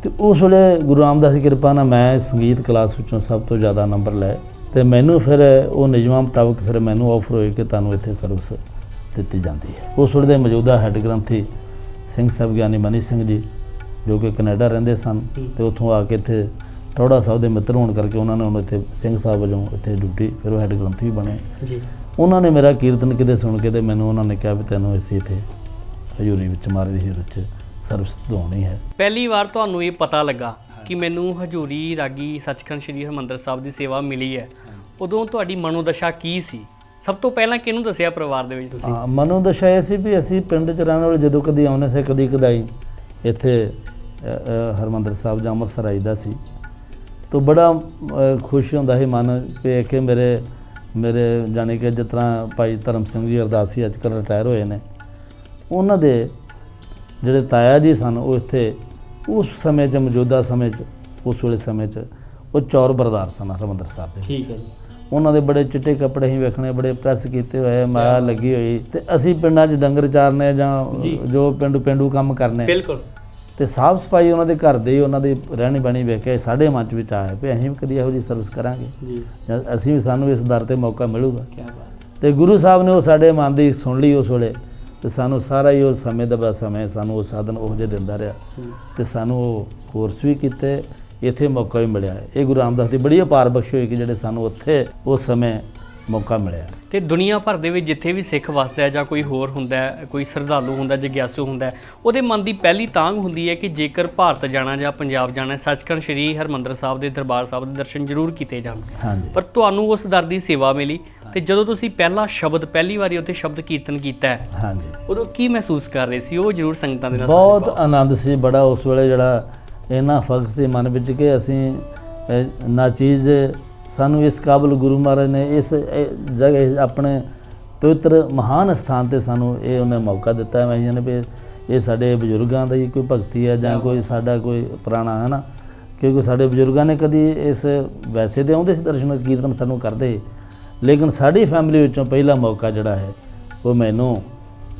B: ਤੇ ਉਸ ਵੇਲੇ ਗੁਰੂ ਰਾਮਦਾਸ ਦੀ ਕਿਰਪਾ ਨਾਲ ਮੈਂ ਸੰਗੀਤ ਕਲਾਸ ਵਿੱਚੋਂ ਸਭ ਤੋਂ ਜ਼ਿਆਦਾ ਨੰਬਰ ਲਏ ਤੇ ਮੈਨੂੰ ਫਿਰ ਉਹ ਨਿਯਮਾਂ ਮੁਤਾਬਕ ਫਿਰ ਮੈਨੂੰ ਆਫਰ ਹੋਈ ਕਿ ਤੁਹਾਨੂੰ ਇੱਥੇ ਸਰਵਿਸ ਦਿੱਤੀ ਜਾਂਦੀ ਹੈ ਉਸ ਵੇਲੇ ਦੇ ਮੌਜੂਦਾ ਹੈੱਡ ਗ੍ਰੰਥੀ ਸਿੰਘ ਸਾਹਿਬ ਗਿਆਨੀ ਮਨੀ ਸਿੰਘ ਜੀ ਜੋ ਕਿ ਕੈਨੇਡਾ ਰਹਿੰਦੇ ਸਨ। ਤੇ ਉੱਥੋਂ ਆ ਕੇ ਇੱਥੇ ਟੌੜਾ ਸਾਹਿਬ ਦੇ ਮਿੱਤਰ ਹੋਣ ਕਰਕੇ ਉਹਨਾਂ ਨੇ ਉਹਨੂੰ ਇੱਥੇ ਸਿੰਘ ਸਾਹਿਬ ਵਜੋਂ ਇੱਥੇ ਡਿਊਟੀ ਫਿਰ ਉਹ ਹੈੱਡ ਗ੍ਰੰਥੀ ਵੀ ਬਣੇ
A: ਜੀ
B: ਉਹਨਾਂ ਨੇ ਮੇਰਾ ਕੀਰਤਨ ਕਿਤੇ ਸੁਣ ਕੇ ਤੇ ਮੈਨੂੰ ਉਹਨਾਂ ਨੇ ਕਿਹਾ ਵੀ ਤੈਨੂੰ ਅਸੀਂ ਇੱਥੇ ਹਜ਼ੂਰੀ ਵਿੱਚ ਮਾਰੇ ਦੀ ਹਜ਼ੂਰੀ ਵਿੱਚ ਸਰਵਿਸ ਦਿਵਾਉਣੀ ਹੈ।
A: ਪਹਿਲੀ ਵਾਰ ਤੁਹਾਨੂੰ ਇਹ ਪਤਾ ਲੱਗਾ ਕਿ ਮੈਨੂੰ ਹਜੂਰੀ ਰਾਗੀ ਸੱਚਖੰਡ ਸ੍ਰੀ ਹਰਿਮੰਦਰ ਸਾਹਿਬ ਦੀ ਸੇਵਾ ਮਿਲੀ ਹੈ। ਉਦੋਂ ਤੁਹਾਡੀ ਮਨੋਦਸ਼ਾ ਕੀ ਸੀ? ਸਭ ਤੋਂ ਪਹਿਲਾਂ ਕਿਹਨੂੰ ਦੱਸਿਆ ਪਰਿਵਾਰ ਦੇ ਵਿੱਚ ਤੁਸੀਂ?
B: ਹਾਂ ਮਨੋਂ ਦਸ਼ਾ ਇਹ ਸੀ ਵੀ ਅਸੀਂ ਪਿੰਡ ਚ ਰਹਿਣ ਵਾਲੇ ਜਦੋਂ ਕਦੀ ਆਉਂਦੇ ਸੀ ਕਦੀ ਕਦਾਈ ਇੱਥੇ ਹਰਿਮੰਦਰ ਸਾਹਿਬ ਜਾਂ ਅੰਮ੍ਰਿਤਸਰ ਆਈਦਾ ਸੀ। ਤਾਂ ਬੜਾ ਖੁਸ਼ ਹੁੰਦਾ ਸੀ ਮਨ ਕਿ ਕਿ ਮੇਰੇ ਮੇਰੇ ਜਾਣੀ ਕਿ ਜਿਸ ਤਰ੍ਹਾਂ ਭਾਈ ਧਰਮ ਸਿੰਘ ਜੀ ਅਰਦਾਸੀ ਅੱਜ ਕੱਲ੍ਹ ਰਿਟਾਇਰ ਹੋਏ ਨੇ। ਉਹਨਾਂ ਦੇ ਜਿਹੜੇ ਤਾਇਆ ਜੀ ਸਨ ਉਹ ਇੱਥੇ ਉਸ ਸਮੇਂ 'ਚ ਮੌਜੂਦਾ ਸਮੇਂ 'ਚ ਉਸ ਵੇਲੇ ਸਮੇਂ 'ਚ ਉਹ ਚੌਰ ਬਰਦਾਰ ਸਨ ਹਰਿਮੰਦਰ ਸਾਹਿਬ ਦੇ
A: ਠੀਕ ਹੈ ਜੀ।
B: ਉਹਨਾਂ ਦੇ ਬੜੇ ਚਿੱਟੇ ਕੱਪੜੇ ਹੀ ਵੇਖਣੇ ਬੜੇ ਪ੍ਰੈਸ ਕੀਤੇ ਹੋਏ ਮਾਇਆ ਲੱਗੀ ਹੋਈ। ਤੇ ਅਸੀਂ ਪਿੰਡਾਂ 'ਚ ਡੰਗਰ ਚਾਰਨੇ ਜਾਂ
A: ਜੀ।
B: ਜੋ ਪਿੰਡੂ ਪਿੰਡੂ ਕੰਮ ਕਰਨੇ।
A: ਬਿਲਕੁਲ।
B: ਤੇ ਸਾਫ਼ ਸਫ਼ਾਈ ਉਹਨਾਂ ਦੇ ਘਰ ਦੇ ਉਹਨਾਂ ਦੀ ਰਹਿਣੀ ਬਣੀ ਵੇਖ ਕੇ ਸਾਡੇ ਮਨ 'ਚ ਵਿੱਚ ਆਇਆ ਵੀ ਅਸੀਂ ਵੀ ਕਦੀ ਇਹੋ ਜਿਹੀ ਸਰਵਿਸ ਕਰਾਂਗੇ।
A: ਜੀ।
B: ਜਾਂ ਅਸੀਂ ਵੀ ਸਾਨੂੰ ਇਸ ਦਰ ਤੇ ਮੌਕਾ ਮਿਲੂਗਾ।
A: ਕੀ ਬਾਤ
B: ਤੇ ਗੁਰੂ ਸਾਹਿਬ ਨੇ ਉਹ ਸਾਡੇ ਮਨ ਦੀ ਸੁਣ ਲਈ ਉਸ ਵੇਲੇ। ਤੇ ਸਾਨੂੰ ਸਾਰਾ ਹੀ ਉਹ ਸਮੇਂ ਦਾ ਸਮੇਂ ਸਾਨੂੰ ਉਹ ਸਾਧਨ ਉਹ ਜਿਹੇ ਦਿੰਦਾ ਰਿਹਾ। ਤੇ ਸਾਨੂੰ ਉਹ ਕੋਰਸ ਵੀ ਕੀਤੇ ਇੱਥੇ ਮੌਕਾ ਵੀ ਮਿਲਿਆ। ਇਹ ਗੁਰੂ ਰਾਮਦਾਸ ਦੀ ਬੜੀ ਅਪਾਰ ਬਖਸ਼ ਹੋਈ ਕਿ ਜਿਹੜੇ ਸਾਨੂੰ ਉੱਥੇ ਉਸ ਸਮੇਂ ਮੌਕਾ ਮਿਲਿਆ।
A: ਤੇ ਦੁਨੀਆ ਭਰ ਦੇ ਵਿੱਚ ਜਿੱਥੇ ਵੀ ਸਿੱਖ ਵਸਦਾ ਹੈ ਜਾਂ ਕੋਈ ਹੋਰ ਹੁੰਦਾ ਹੈ ਕੋਈ ਸ਼ਰਧਾਲੂ ਹੁੰਦਾ ਜਗਿਆਸੂ ਹੁੰਦਾ ਉਹਦੇ ਮਨ ਦੀ ਪਹਿਲੀ ਤਾਂਘ ਹੁੰਦੀ ਹੈ ਕਿ ਜੇਕਰ ਭਾਰਤ ਜਾਣਾ ਜਾਂ ਪੰਜਾਬ ਜਾਣਾ ਸੱਚਖੰਡ ਸ੍ਰੀ ਹਰਮੰਦਰ ਸਾਹਿਬ ਦੇ ਦਰਬਾਰ ਸਾਹਿਬ ਦੇ ਦਰਸ਼ਨ ਜ਼ਰੂਰ ਕੀਤੇ ਜਾਣ
B: ਹਾਂਜੀ।
A: ਪਰ ਤੁਹਾਨੂੰ ਉਸ ਦਰ ਦੀ ਸੇਵਾ ਮਿਲੀ ਤੇ ਜਦੋਂ ਤੁਸੀਂ ਪਹਿਲਾ ਸ਼ਬਦ ਪਹਿਲੀ ਵਾਰੀ ਉੱਥੇ ਸ਼ਬਦ ਕੀਰਤਨ ਕੀਤਾ ਹੈ
B: ਹਾਂਜੀ।
A: ਉਦੋਂ ਕੀ ਮਹਿਸੂਸ ਕਰ ਰਹੇ ਸੀ? ਉਹ ਜ਼ਰੂਰ ਸੰਗਤਾਂ ਦੇ ਨਾਲ
B: ਬਹੁਤ ਆਨੰਦ ਸੀ ਬੜਾ ਉਸ ਵੇਲੇ ਜਿਹੜਾ ਇੰਨਾ ਫਖਰ ਸੀ ਮਨ ਵਿੱਚ ਕਿ ਅਸੀਂ ਨਾ ਚੀਜ਼ ਸਾਨੂੰ ਇਸ ਕਾਬਲ ਗੁਰੂ ਮਹਾਰਾਜ ਨੇ ਇਸ ਜਗ੍ਹਾ ਆਪਣੇ ਪਵਿੱਤਰ ਮਹਾਨ ਸਥਾਨ ਤੇ ਸਾਨੂੰ ਇਹ ਉਹਨੇ ਮੌਕਾ ਦਿੱਤਾ ਹੈ। ਮੈਂ ਨੇ ਵੀ ਇਹ ਸਾਡੇ ਬਜ਼ੁਰਗਾਂ ਦੀ ਕੋਈ ਭਗਤੀ ਹੈ ਜਾਂ ਕੋਈ ਸਾਡਾ ਕੋਈ ਪੁਰਾਣਾ ਹੈ ਨਾ? ਕਿਉਂਕਿ ਸਾਡੇ ਬਜ਼ੁਰਗਾਂ ਨੇ ਕਦੀ ਇਸ ਵੈਸੇ ਤੇ ਆਉਂਦੇ ਸੀ ਦਰਸ਼ਨ ਕੀਰਤਨ ਸਾਨੂੰ ਕਰਦੇ ਲੇਕਿਨ ਸਾਡੀ ਫੈਮਿਲੀ ਵਿੱਚੋਂ ਪਹਿਲਾ ਮੌਕਾ ਜਿਹੜਾ ਹੈ ਉਹ ਮੈਨੂੰ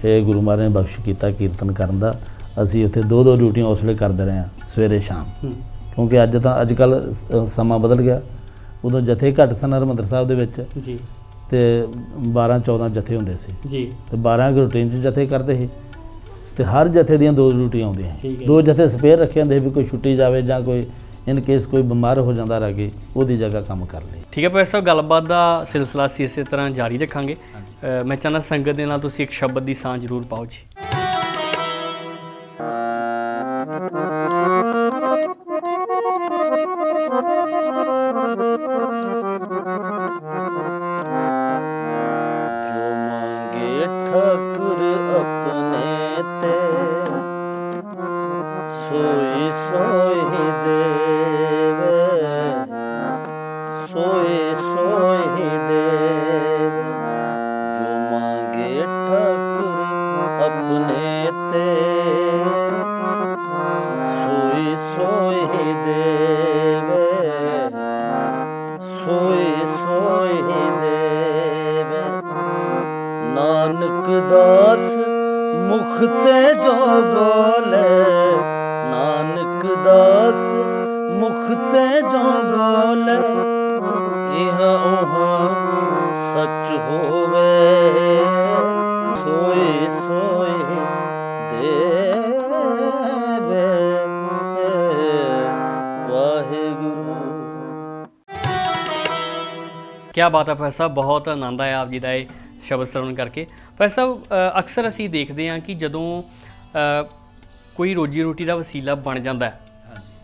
B: ਇਹ ਗੁਰੂ ਮਹਾਰਾਜ ਨੇ ਬਖਸ਼ ਕੀਤਾ ਕੀਰਤਨ ਕਰਨ ਦਾ। ਅਸੀਂ ਉੱਥੇ ਦੋ ਦੋ ਡਿਊਟੀਆਂ ਉਸ ਵੇਲੇ ਕਰਦੇ ਰਹੇ ਹਾਂ ਸਵੇਰੇ ਸ਼ਾਮ। ਕਿਉਂਕਿ ਅੱਜ ਤਾਂ ਅੱਜ ਕੱਲ ਸਮਾਂ ਬਦਲ ਗਿਆ। ਉਦੋਂ ਜਥੇ ਘੱਟ ਸਨ ਹਰਿਮੰਦਰ ਸਾਹਿਬ ਦੇ ਵਿੱਚ।
A: ਜੀ।
B: ਤੇ 12 14 ਜਥੇ ਹੁੰਦੇ ਸੀ।
A: ਜੀ।
B: ਤੇ 12 ਰੂਟੀਨ ਚ ਜਥੇ ਕਰਦੇ ਸੀ। ਤੇ ਹਰ ਜਥੇ ਦੀਆਂ ਦੋ ਡਿਊਟੀਆਂ ਆਉਂਦੀਆਂ। ਦੋ ਜਥੇ ਸਪੇਅਰ ਰੱਖੇ ਹੁੰਦੇ ਵੀ ਕੋਈ ਛੁੱਟੀ ਜਾਵੇ ਜਾਂ ਕੋਈ ਇਨ ਕੇਸ ਕੋਈ ਬਿਮਾਰ ਹੋ ਜਾਂਦਾ ਰਾਗੀ ਉਹਦੀ ਜਗ੍ਹਾ ਕੰਮ ਕਰ ਲਈ
A: ਠੀਕ ਹੈ ਪ੍ਰੋਫੈਸਰ ਗੱਲਬਾਤ ਦਾ ਸਿਲਸਿਲਾ ਅਸੀਂ ਇਸੇ ਤਰ੍ਹਾਂ ਜਾਰੀ ਰੱਖਾਂਗੇ। ਮੈਂ ਚਾਹੁੰਦਾ ਸੰਗਤ ਦੇ ਨਾਲ ਤੁਸੀਂ ਇੱਕ ਸ਼ਬਦ ਦੀ ਸਾਂਝ ਜ਼ਰੂਰ ਪਾਓ ਜੋ।
B: ਆਪਣੇ
A: ਕੀ ਬਾਤ ਹੈ ਪ੍ਰੋਫੈਸਰ ਸਾਹਿਬ ਬਹੁਤ ਆਨੰਦ ਆਇਆ ਆਪ ਜੀ ਦਾ ਇਹ ਸ਼ਬਦ ਸਰਵਣ ਕਰਕੇ। ਪ੍ਰੋਫੈਸਰ ਸਾਹਿਬ ਅਕਸਰ ਅਸੀਂ ਦੇਖਦੇ ਹਾਂ ਕਿ ਜਦੋਂ ਕੋਈ ਰੋਜੀ ਰੋਟੀ ਦਾ ਵਸੀਲਾ ਬਣ ਜਾਂਦਾ ਹੈ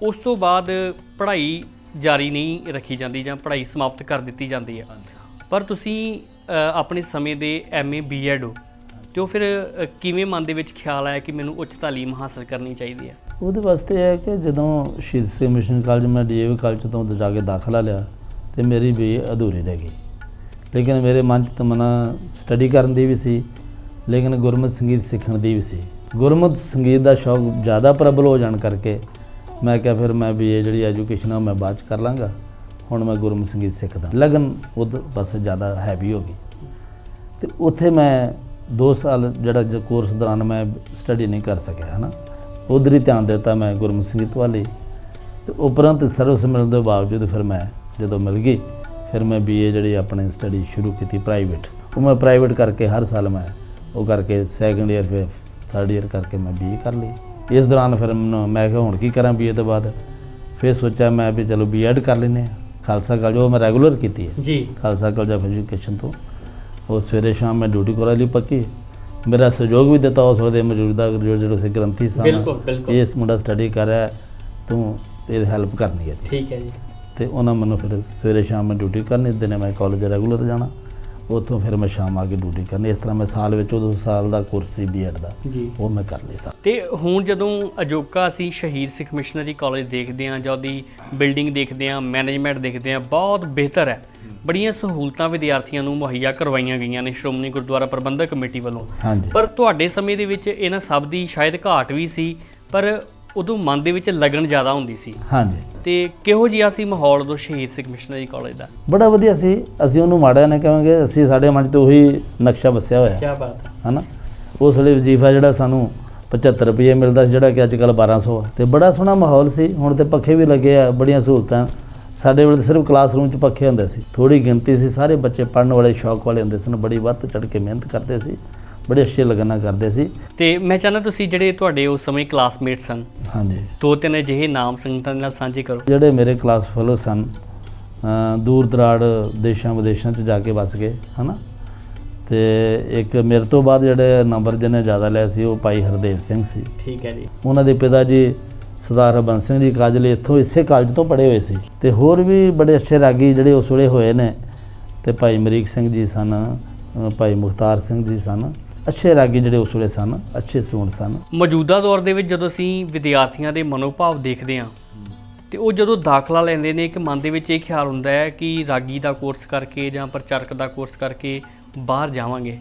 A: ਉਸ ਤੋਂ ਬਾਅਦ ਪੜ੍ਹਾਈ ਜਾਰੀ ਨਹੀਂ ਰੱਖੀ ਜਾਂਦੀ ਜਾਂ ਪੜ੍ਹਾਈ ਸਮਾਪਤ ਕਰ ਦਿੱਤੀ ਜਾਂਦੀ ਹੈ। ਪਰ ਤੁਸੀਂ ਆਪਣੇ ਸਮੇਂ ਦੇ ਐਮਏ ਬੀਐਡ ਹੋ ਤੇ ਉਹ ਫਿਰ ਕਿਵੇਂ ਮਨ ਦੇ ਵਿੱਚ ਖਿਆਲ ਆਇਆ ਕਿ ਮੈਨੂੰ ਉੱਚ ਤਾਲੀਮ ਹਾਸਲ ਕਰਨੀ ਚਾਹੀਦੀ ਹੈ?
B: ਉਹਦੇ ਵਾਸਤੇ ਹੈ ਕਿ ਜਦੋਂ ਸ਼ਹੀਦ ਸਿੰਘ ਮਿਸ਼ਨ ਕਾਲਜ ਮੈਂ ਡੀਏਵੀ ਕਾਲਜ ਤੋਂ ਜਾ ਕੇ ਦਾਖਲਾ ਲਿਆ ਤੇ ਮੇਰੀ ਵੀ ਅਧੂਰੀ ਰਹਿ ਗਈ। ਲੇਕਿਨ ਮੇਰੇ ਮਨ 'ਚ ਤਮਨਾ ਸਟੱਡੀ ਕਰਨ ਦੀ ਵੀ ਸੀ, ਲੇਕਿਨ ਗੁਰਮਤ ਸੰਗੀਤ ਸਿੱਖਣ ਦੀ ਵੀ ਸੀ। ਗੁਰਮਤ ਸੰਗੀਤ ਦਾ ਸ਼ੌਕ ਜ਼ਿਆਦਾ ਪ੍ਰਬਲ ਹੋ ਜਾਣ ਕਰਕੇ ਮੈਂ ਕਿਹਾ ਫਿਰ ਮੈਂ ਵੀ ਇਹ ਜਿਹੜੀ ਐਜੂਕੇਸ਼ਨ ਆ ਉਹ ਮੈਂ ਬਾਅਦ 'ਚ ਕਰ ਲਾਂਗਾ। ਹੁਣ ਮੈਂ ਗੁਰਮਤ ਸੰਗੀਤ ਸਿੱਖਦਾ। ਲਗਨ ਉਹ ਬਸ ਜ਼ਿਆਦਾ ਹੈਵੀ ਹੋ ਗਈ। ਤੇ ਉੱਥੇ ਮੈਂ 2 ਸਾਲ ਜਿਹੜਾ ਕੋਰਸ ਦੌਰਾਨ ਮੈਂ ਸਟੱਡੀ ਨਹੀਂ ਕਰ ਸਕਿਆ, ਹਨਾ। ਉਧਰ ਹੀ ਧਿਆਨ ਦਿੱਤਾ ਮੈਂ ਗੁਰਮੁਖ ਸੰਗੀਤ ਵਾਲੀ ਤੇ ਉਪਰੰਤ ਸਰਵਿਸ ਮਿਲਣ ਦੇ ਬਾਵਜੂਦ ਫਿਰ ਮੈਂ ਜਦੋਂ ਮਿਲ ਗਈ ਫਿਰ ਮੈਂ ਬੀਏ ਜਿਹੜੀ ਆਪਣੀ ਸਟੱਡੀ ਸ਼ੁਰੂ ਕੀਤੀ ਪ੍ਰਾਈਵੇਟ ਉਹ ਮੈਂ ਪ੍ਰਾਈਵੇਟ ਕਰਕੇ ਹਰ ਸਾਲ ਮੈਂ ਉਹ ਕਰਕੇ ਸੈਕੰਡ ਇਅਰ ਫਿਰ ਥਰਡ ਇਅਰ ਕਰਕੇ ਮੈਂ ਬੀਏ ਕਰ ਲਈ। ਇਸ ਦੌਰਾਨ ਫਿਰ ਮੈਂ ਕਿਹਾ ਹੁਣ ਕੀ ਕਰਾਂ ਬੀਏ ਤੋਂ ਬਾਅਦ? ਫਿਰ ਸੋਚਿਆ ਮੈਂ ਵੀ ਚਲੋ ਬੀਐਡ ਕਰ ਲੈਨੇ ਖਾਲਸਾ ਕਾਲਜ ਉਹ ਮੈਂ ਰੈਗੂਲਰ ਕੀਤੀ ਹੈ।
A: ਜੀ।
B: ਖਾਲਸਾ ਕਾਲਜ ਆਫ ਐਜੂਕੇਸ਼ਨ ਤੋਂ। ਉਹ ਸਵੇਰੇ ਸ਼ਾਮ ਮੈਂ ਡਿਊਟੀ ਕਰਾ ਲਈ ਪੱਕੀ। ਮੇਰਾ ਸਹਿਯੋਗ ਵੀ ਦਿੱਤਾ ਉਸ ਵੇਲੇ ਮੌਜੂਦਾ ਜੋ ਜਿਹੜੇ ਉੱਥੇ ਗ੍ਰੰਥੀ ਸਨ
A: ਬਿਲਕੁਲ, ਬਿਲਕੁਲ।
B: ਇਸ ਮੁੰਡਾ ਸਟੱਡੀ ਕਰ ਰਿਹਾ ਤੂੰ ਇਹ ਹੈਲਪ ਕਰਨੀ ਹੈ
A: ਠੀਕ ਹੈ ਜੀ।
B: ਤੇ ਉਹਨਾਂ ਮੈਨੂੰ ਫਿਰ ਸਵੇਰੇ ਸ਼ਾਮ ਮੈਂ ਡਿਊਟੀ ਕਰਨੀ ਦਿਨੇ ਮੈਂ ਕਾਲਜ ਰੈਗੂਲਰ ਜਾਣਾ ਉੱਥੋਂ ਫਿਰ ਮੈਂ ਸ਼ਾਮ ਆ ਕੇ ਡਿਊਟੀ ਕਰਨੀ। ਇਸ ਤਰ੍ਹਾਂ ਮੈਂ ਸਾਲ ਵਿੱਚ ਉਦੋਂ ਸਾਲ ਦਾ ਕੋਰਸ ਸੀ ਬੀਐਡ ਦਾ
A: ਜੀ।
B: ਉਹ ਮੈਂ ਕਰ ਲਈ ਸਾਲ
A: ਤੇ ਹੁਣ ਜਦੋਂ ਅਜੋਕਾ ਅਸੀਂ ਸ਼ਹੀਦ ਸਿੱਖ ਮਿਸ਼ਨਰੀ ਕਾਲਜ ਦੇਖਦੇ ਹਾਂ ਜਾਂ ਉਹਦੀ ਬਿਲਡਿੰਗ ਦੇਖਦੇ ਹਾਂ ਮੈਨੇਜਮੈਂਟ ਦੇਖਦੇ ਹਾਂ ਬਹੁਤ ਬਿਹਤਰ ਹੈ। ਬੜੀਆਂ ਸਹੂਲਤਾਂ ਵਿਦਿਆਰਥੀਆਂ ਨੂੰ ਮੁਹੱਈਆ ਕਰਵਾਈਆਂ ਗਈਆਂ ਨੇ ਸ਼੍ਰੋਮਣੀ ਗੁਰਦੁਆਰਾ ਪ੍ਰਬੰਧਕ ਕਮੇਟੀ ਵੱਲੋਂ।
B: ਹਾਂਜੀ।
A: ਪਰ ਤੁਹਾਡੇ ਸਮੇਂ ਦੇ ਵਿੱਚ ਇਹਨਾਂ ਸਭ ਦੀ ਸ਼ਾਇਦ ਘਾਟ ਵੀ ਸੀ ਪਰ ਉਦੋਂ ਮਨ ਦੇ ਵਿੱਚ ਲਗਨ ਜ਼ਿਆਦਾ ਹੁੰਦੀ ਸੀ।
B: ਹਾਂਜੀ।
A: ਤੇ ਕਿਹੋ ਜਿਹਾ ਸੀ ਮਾਹੌਲ ਉਦੋਂ ਸ਼ਹੀਦ ਸਿੱਖ ਮਿਸ਼ਨਰੀ ਕਾਲਜ ਦਾ?
B: ਬੜਾ ਵਧੀਆ ਸੀ। ਅਸੀਂ ਉਹਨੂੰ ਮਾੜਾ ਨਹੀਂ ਕਹਾਂਗੇ ਅਸੀਂ ਸਾਡੇ ਮਨ 'ਚ ਤਾਂ ਉਹੀ ਨਕਸ਼ਾ ਵਸਿਆ ਹੋਇਆ।
A: ਕੀ ਬਾਤ ਹੈ।
B: ਹਨਾ? ਉਸ ਵੇਲੇ ਵਜ਼ੀਫਾ ਜਿਹੜਾ ਸਾਨੂੰ 75 ਰੁਪਏ ਮਿਲਦਾ ਸੀ ਜਿਹੜਾ ਕਿ ਅੱਜ ਕੱਲ 1200 ਆ। ਤੇ ਬੜਾ ਸੋਹਣਾ ਮਾਹੌਲ ਸੀ। ਹੁਣ ਤੇ ਪੱਖੇ ਵੀ ਲੱਗੇ ਆ ਬੜੀਆਂ ਸਹੂਲਤਾਂ। ਸਾਡੇ ਵੇਲੇ ਸਿਰਫ ਕਲਾਸਰੂਮ 'ਚ ਪੱਖੇ ਹੁੰਦੇ ਸੀ। ਥੋੜੀ ਗਿਣਤੀ ਸੀ। ਸਾਰੇ ਬੱਚੇ ਪੜ੍ਹਨ ਵਾਲੇ ਸ਼ੌਕ ਵਾਲੇ ਹੁੰਦੇ ਸਨ। ਬੜੀ ਵੱਧ ਚੜ ਕੇ ਮਿਹਨਤ ਕਰਦੇ ਸੀ। ਬੜੇ ਅੱਛੇ ਲੱਗਣਾ ਕਰਦੇ ਸੀ।
A: ਤੇ ਮੈਂ ਚਾਹੁੰਦਾ ਤੁਸੀਂ ਜਿਹੜੇ ਤੁਹਾਡੇ ਉਸ ਸਮੇਂ ਕਲਾਸਮੇਟ ਸਨ
B: ਹਾਂਜੀ।
A: ਦੋ ਤਿੰਨ ਅਜਿਹੇ ਨਾਮ ਸੰਗਤਾਂ ਦੇ ਨਾਲ ਸਾਂਝੇ ਕਰੋ।
B: ਜਿਹੜੇ ਮੇਰੇ ਕਲਾਸ ਫੈਲੋ ਸਨ ਦੂਰ ਦਰਾੜ ਦੇਸ਼ਾਂ ਵਿਦੇਸ਼ਾਂ 'ਚ ਜਾ ਕੇ ਵਸ ਗਏ ਹਨਾ? ਤੇ ਇੱਕ ਮੇਰੇ ਤੋਂ ਬਾਅਦ ਜਿਹੜੇ ਨੰਬਰ ਜਿਹਨੇ ਜ਼ਿਆਦਾ ਲਿਆ ਸੀ ਉਹ ਭਾਈ ਹਰਦੇਵ ਸਿੰਘ ਸੀ।
A: ਠੀਕ ਹੈ ਜੀ।
B: ਉਹਨਾਂ ਦੇ ਪਿਤਾ ਜੀ ਸਰਦਾਰ ਹਰਬੰਸ ਸਿੰਘ ਜੀ ਕਾਜਲ ਇੱਥੋਂ ਇਸੇ ਕਾਲਜ ਤੋਂ ਪੜ੍ਹੇ ਹੋਏ ਸੀ। ਤੇ ਹੋਰ ਵੀ ਬੜੇ ਅੱਛੇ ਰਾਗੀ ਜਿਹੜੇ ਉਸ ਵੇਲੇ ਹੋਏ ਨੇ ਤੇ ਭਾਈ ਮਰੀਕ ਸਿੰਘ ਜੀ ਸਨ ਭਾਈ ਮੁਖਤਾਰ ਸਿੰਘ ਜੀ ਸਨ ਅੱਛੇ ਰਾਗੀ ਜਿਹੜੇ ਉਸ ਵੇਲੇ ਸਨ ਅੱਛੇ ਸਟੂਡੈਂਟ ਸਨ।
A: ਮੌਜੂਦਾ ਦੌਰ ਦੇ ਵਿੱਚ ਜਦੋਂ ਅਸੀਂ ਵਿਦਿਆਰਥੀਆਂ ਦੇ ਮਨੋਭਾਵ ਦੇਖਦੇ ਹਾਂ ਤੇ ਉਹ ਜਦੋਂ ਦਾਖਲਾ ਲੈਂਦੇ ਨੇ ਇੱਕ ਮਨ ਦੇ ਵਿੱਚ ਇਹ ਖਿਆਲ ਹੁੰਦਾ ਹੈ ਕਿ ਰਾਗੀ ਦਾ ਕੋਰਸ ਕਰਕੇ ਜਾਂ ਪ੍ਰਚਾਰਕ ਦਾ ਕੋਰਸ ਕਰਕੇ ਬਾਹਰ ਜਾਵਾਂਗੇ।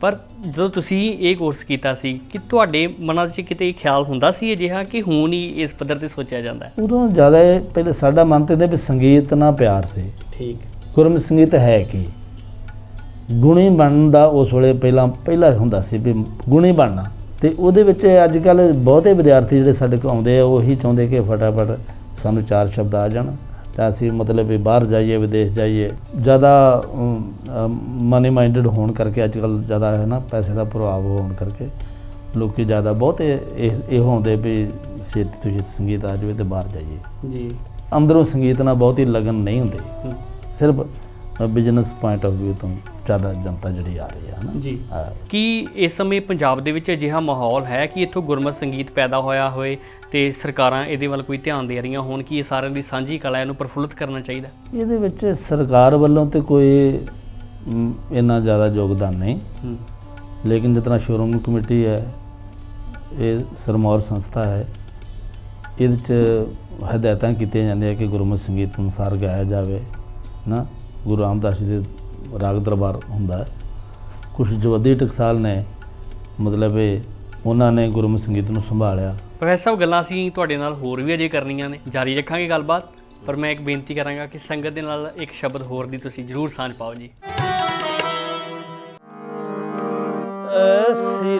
A: ਪਰ ਜਦੋਂ ਤੁਸੀਂ ਇਹ ਕੋਰਸ ਕੀਤਾ ਸੀ ਕਿ ਤੁਹਾਡੇ ਮਨਾਂ 'ਚ ਕਿਤੇ ਇਹ ਖਿਆਲ ਹੁੰਦਾ ਸੀ ਅਜਿਹਾ ਕਿ ਹੁਣ ਹੀ ਇਸ ਪੱਧਰ ਤੇ ਸੋਚਿਆ ਜਾਂਦਾ ਹੈ?
B: ਉਦੋਂ ਜ਼ਿਆਦਾ ਪਹਿਲੇ ਸਾਡਾ ਮਨ ਤੇ ਇਹਦੇ ਵੀ ਸੰਗੀਤ ਨਾਲ ਪਿਆਰ ਸੀ।
A: ਠੀਕ।
B: ਗੁਰਮਤਿ ਸੰਗੀਤ ਹੈ ਕੀ? ਗੁਣੀ ਬਣਨ ਦਾ ਉਸ ਵੇਲੇ ਪਹਿਲਾਂ ਪਹਿਲਾਂ ਹੁੰਦਾ ਸੀ ਵੀ ਗੁਣੀ ਬਣਨਾ ਤੇ ਉਹਦੇ ਵਿੱਚ ਅੱਜ ਕੱਲ ਬਹੁਤੇ ਵਿਦਿਆਰਥੀ ਜਿਹੜੇ ਸਾਡੇ ਕੋਲ ਆਉਂਦੇ ਆ ਉਹੀ ਚਾਹੁੰਦੇ ਕਿ ਫਟਾਫਟ ਸਾਨੂੰ ਚਾਰ ਸ਼ਬਦ ਆ ਜਾਣ। ਤਾਂ ਅਸੀਂ ਮਤਲਬ ਵੀ ਬਾਹਰ ਜਾਈਏ ਵਿਦੇਸ਼ ਜਾਈਏ ਜ਼ਿਆਦਾ ਮਨੀ ਮਾਈਂਡਡ ਹੋਣ ਕਰਕੇ ਅੱਜ ਕੱਲ ਜ਼ਿਆਦਾ ਹੈ ਨਾ ਪੈਸੇ ਦਾ ਪ੍ਰਭਾਵ ਹੋਣ ਕਰਕੇ ਲੋਕੀ ਜ਼ਿਆਦਾ ਬਹੁਤੇ ਇਹ ਹੁੰਦੇ ਵੀ ਛੇਤੀ ਤੋਂ ਛੇਤੀ ਸੰਗੀਤ ਆ ਜਾਵੇ ਤੇ ਬਾਹਰ ਜਾਈਏ।
A: ਜੀ।
B: ਅੰਦਰੋਂ ਸੰਗੀਤ ਨਾਲ ਬਹੁਤੀ ਲਗਨ ਨਹੀਂ ਹੁੰਦੀ। ਸਿਰਫ ਬਿਜ਼ਨਸ ਪੁਆਇੰਟ ਆਫ View ਤੋਂ ਜ਼ਿਆਦਾ ਜਨਤਾ ਜਿਹੜੀ ਆ ਰਹੀ ਹੈ ਹਨਾ
A: ਜੀ। ਕੀ ਇਸ ਸਮੇਂ ਪੰਜਾਬ ਦੇ ਵਿੱਚ ਅਜਿਹਾ ਮਾਹੌਲ ਹੈ ਕਿ ਇੱਥੋਂ ਗੁਰਮਤ ਸੰਗੀਤ ਪੈਦਾ ਹੋਇਆ ਹੋਏ ਤੇ ਸਰਕਾਰਾਂ ਇਹਦੇ ਵੱਲ ਕੋਈ ਧਿਆਨ ਦੇ ਰਹੀਆਂ ਹੋਣ ਕਿ ਇਹ ਸਾਰਿਆਂ ਦੀ ਸਾਂਝੀ ਕਲਾ ਇਹਨੂੰ ਪ੍ਰਫੁੱਲਿਤ ਕਰਨਾ ਚਾਹੀਦਾ?
B: ਇਹਦੇ ਵਿੱਚ ਸਰਕਾਰ ਵੱਲੋਂ ਤੇ ਕੋਈ ਇੰਨਾ ਜ਼ਿਆਦਾ ਯੋਗਦਾਨ ਨਹੀਂ। ਲੇਕਿਨ ਜਿਤਨਾ ਸ਼ੋਰੂਮ ਕਮੇਟੀ ਹੈ ਇਹ ਸਰਮੌਰ ਸੰਸਥਾ ਹੈ ਇਹਦੇ ਚ ਹਦਾਇਤਾਂ ਕੀਤੀਆਂ ਜਾਂਦੀਆਂ ਕਿ ਗੁਰਮਤਿ ਸੰਗੀਤ ਅਨੁਸਾਰ ਗਾਇਆ ਜਾਵੇ ਨਾ। ਗੁਰੂ ਰਾਮਦਾਸ ਜੀ ਦੇ ਰਾਗ ਦਰਬਾਰ ਹੁੰਦਾ ਹੈ। ਕੁਝ ਜਵੱਦੀ ਟਕਸਾਲ ਨੇ ਮਤਲਬ ਇਹ ਉਹਨਾਂ ਨੇ ਗੁਰਮਤਿ ਸੰਗੀਤ ਨੂੰ ਸੰਭਾਲਿਆ।
A: ਪ੍ਰੋਫੈਸਰ ਸਾਹਿਬ ਗੱਲਾਂ ਅਸੀਂ ਤੁਹਾਡੇ ਨਾਲ ਹੋਰ ਵੀ ਅਜੇ ਕਰਨੀਆਂ ਨੇ ਜਾਰੀ ਰੱਖਾਂਗੇ ਗੱਲਬਾਤ। ਪਰ ਮੈਂ ਇੱਕ ਬੇਨਤੀ ਕਰਾਂਗਾ ਕਿ ਸੰਗਤ ਦੇ ਨਾਲ ਇੱਕ ਸ਼ਬਦ ਹੋਰ ਦੀ ਤੁਸੀਂ ਜ਼ਰੂਰ ਸਾਂਝ ਪਾਓ ਜੀ।
B: ਐਸੀ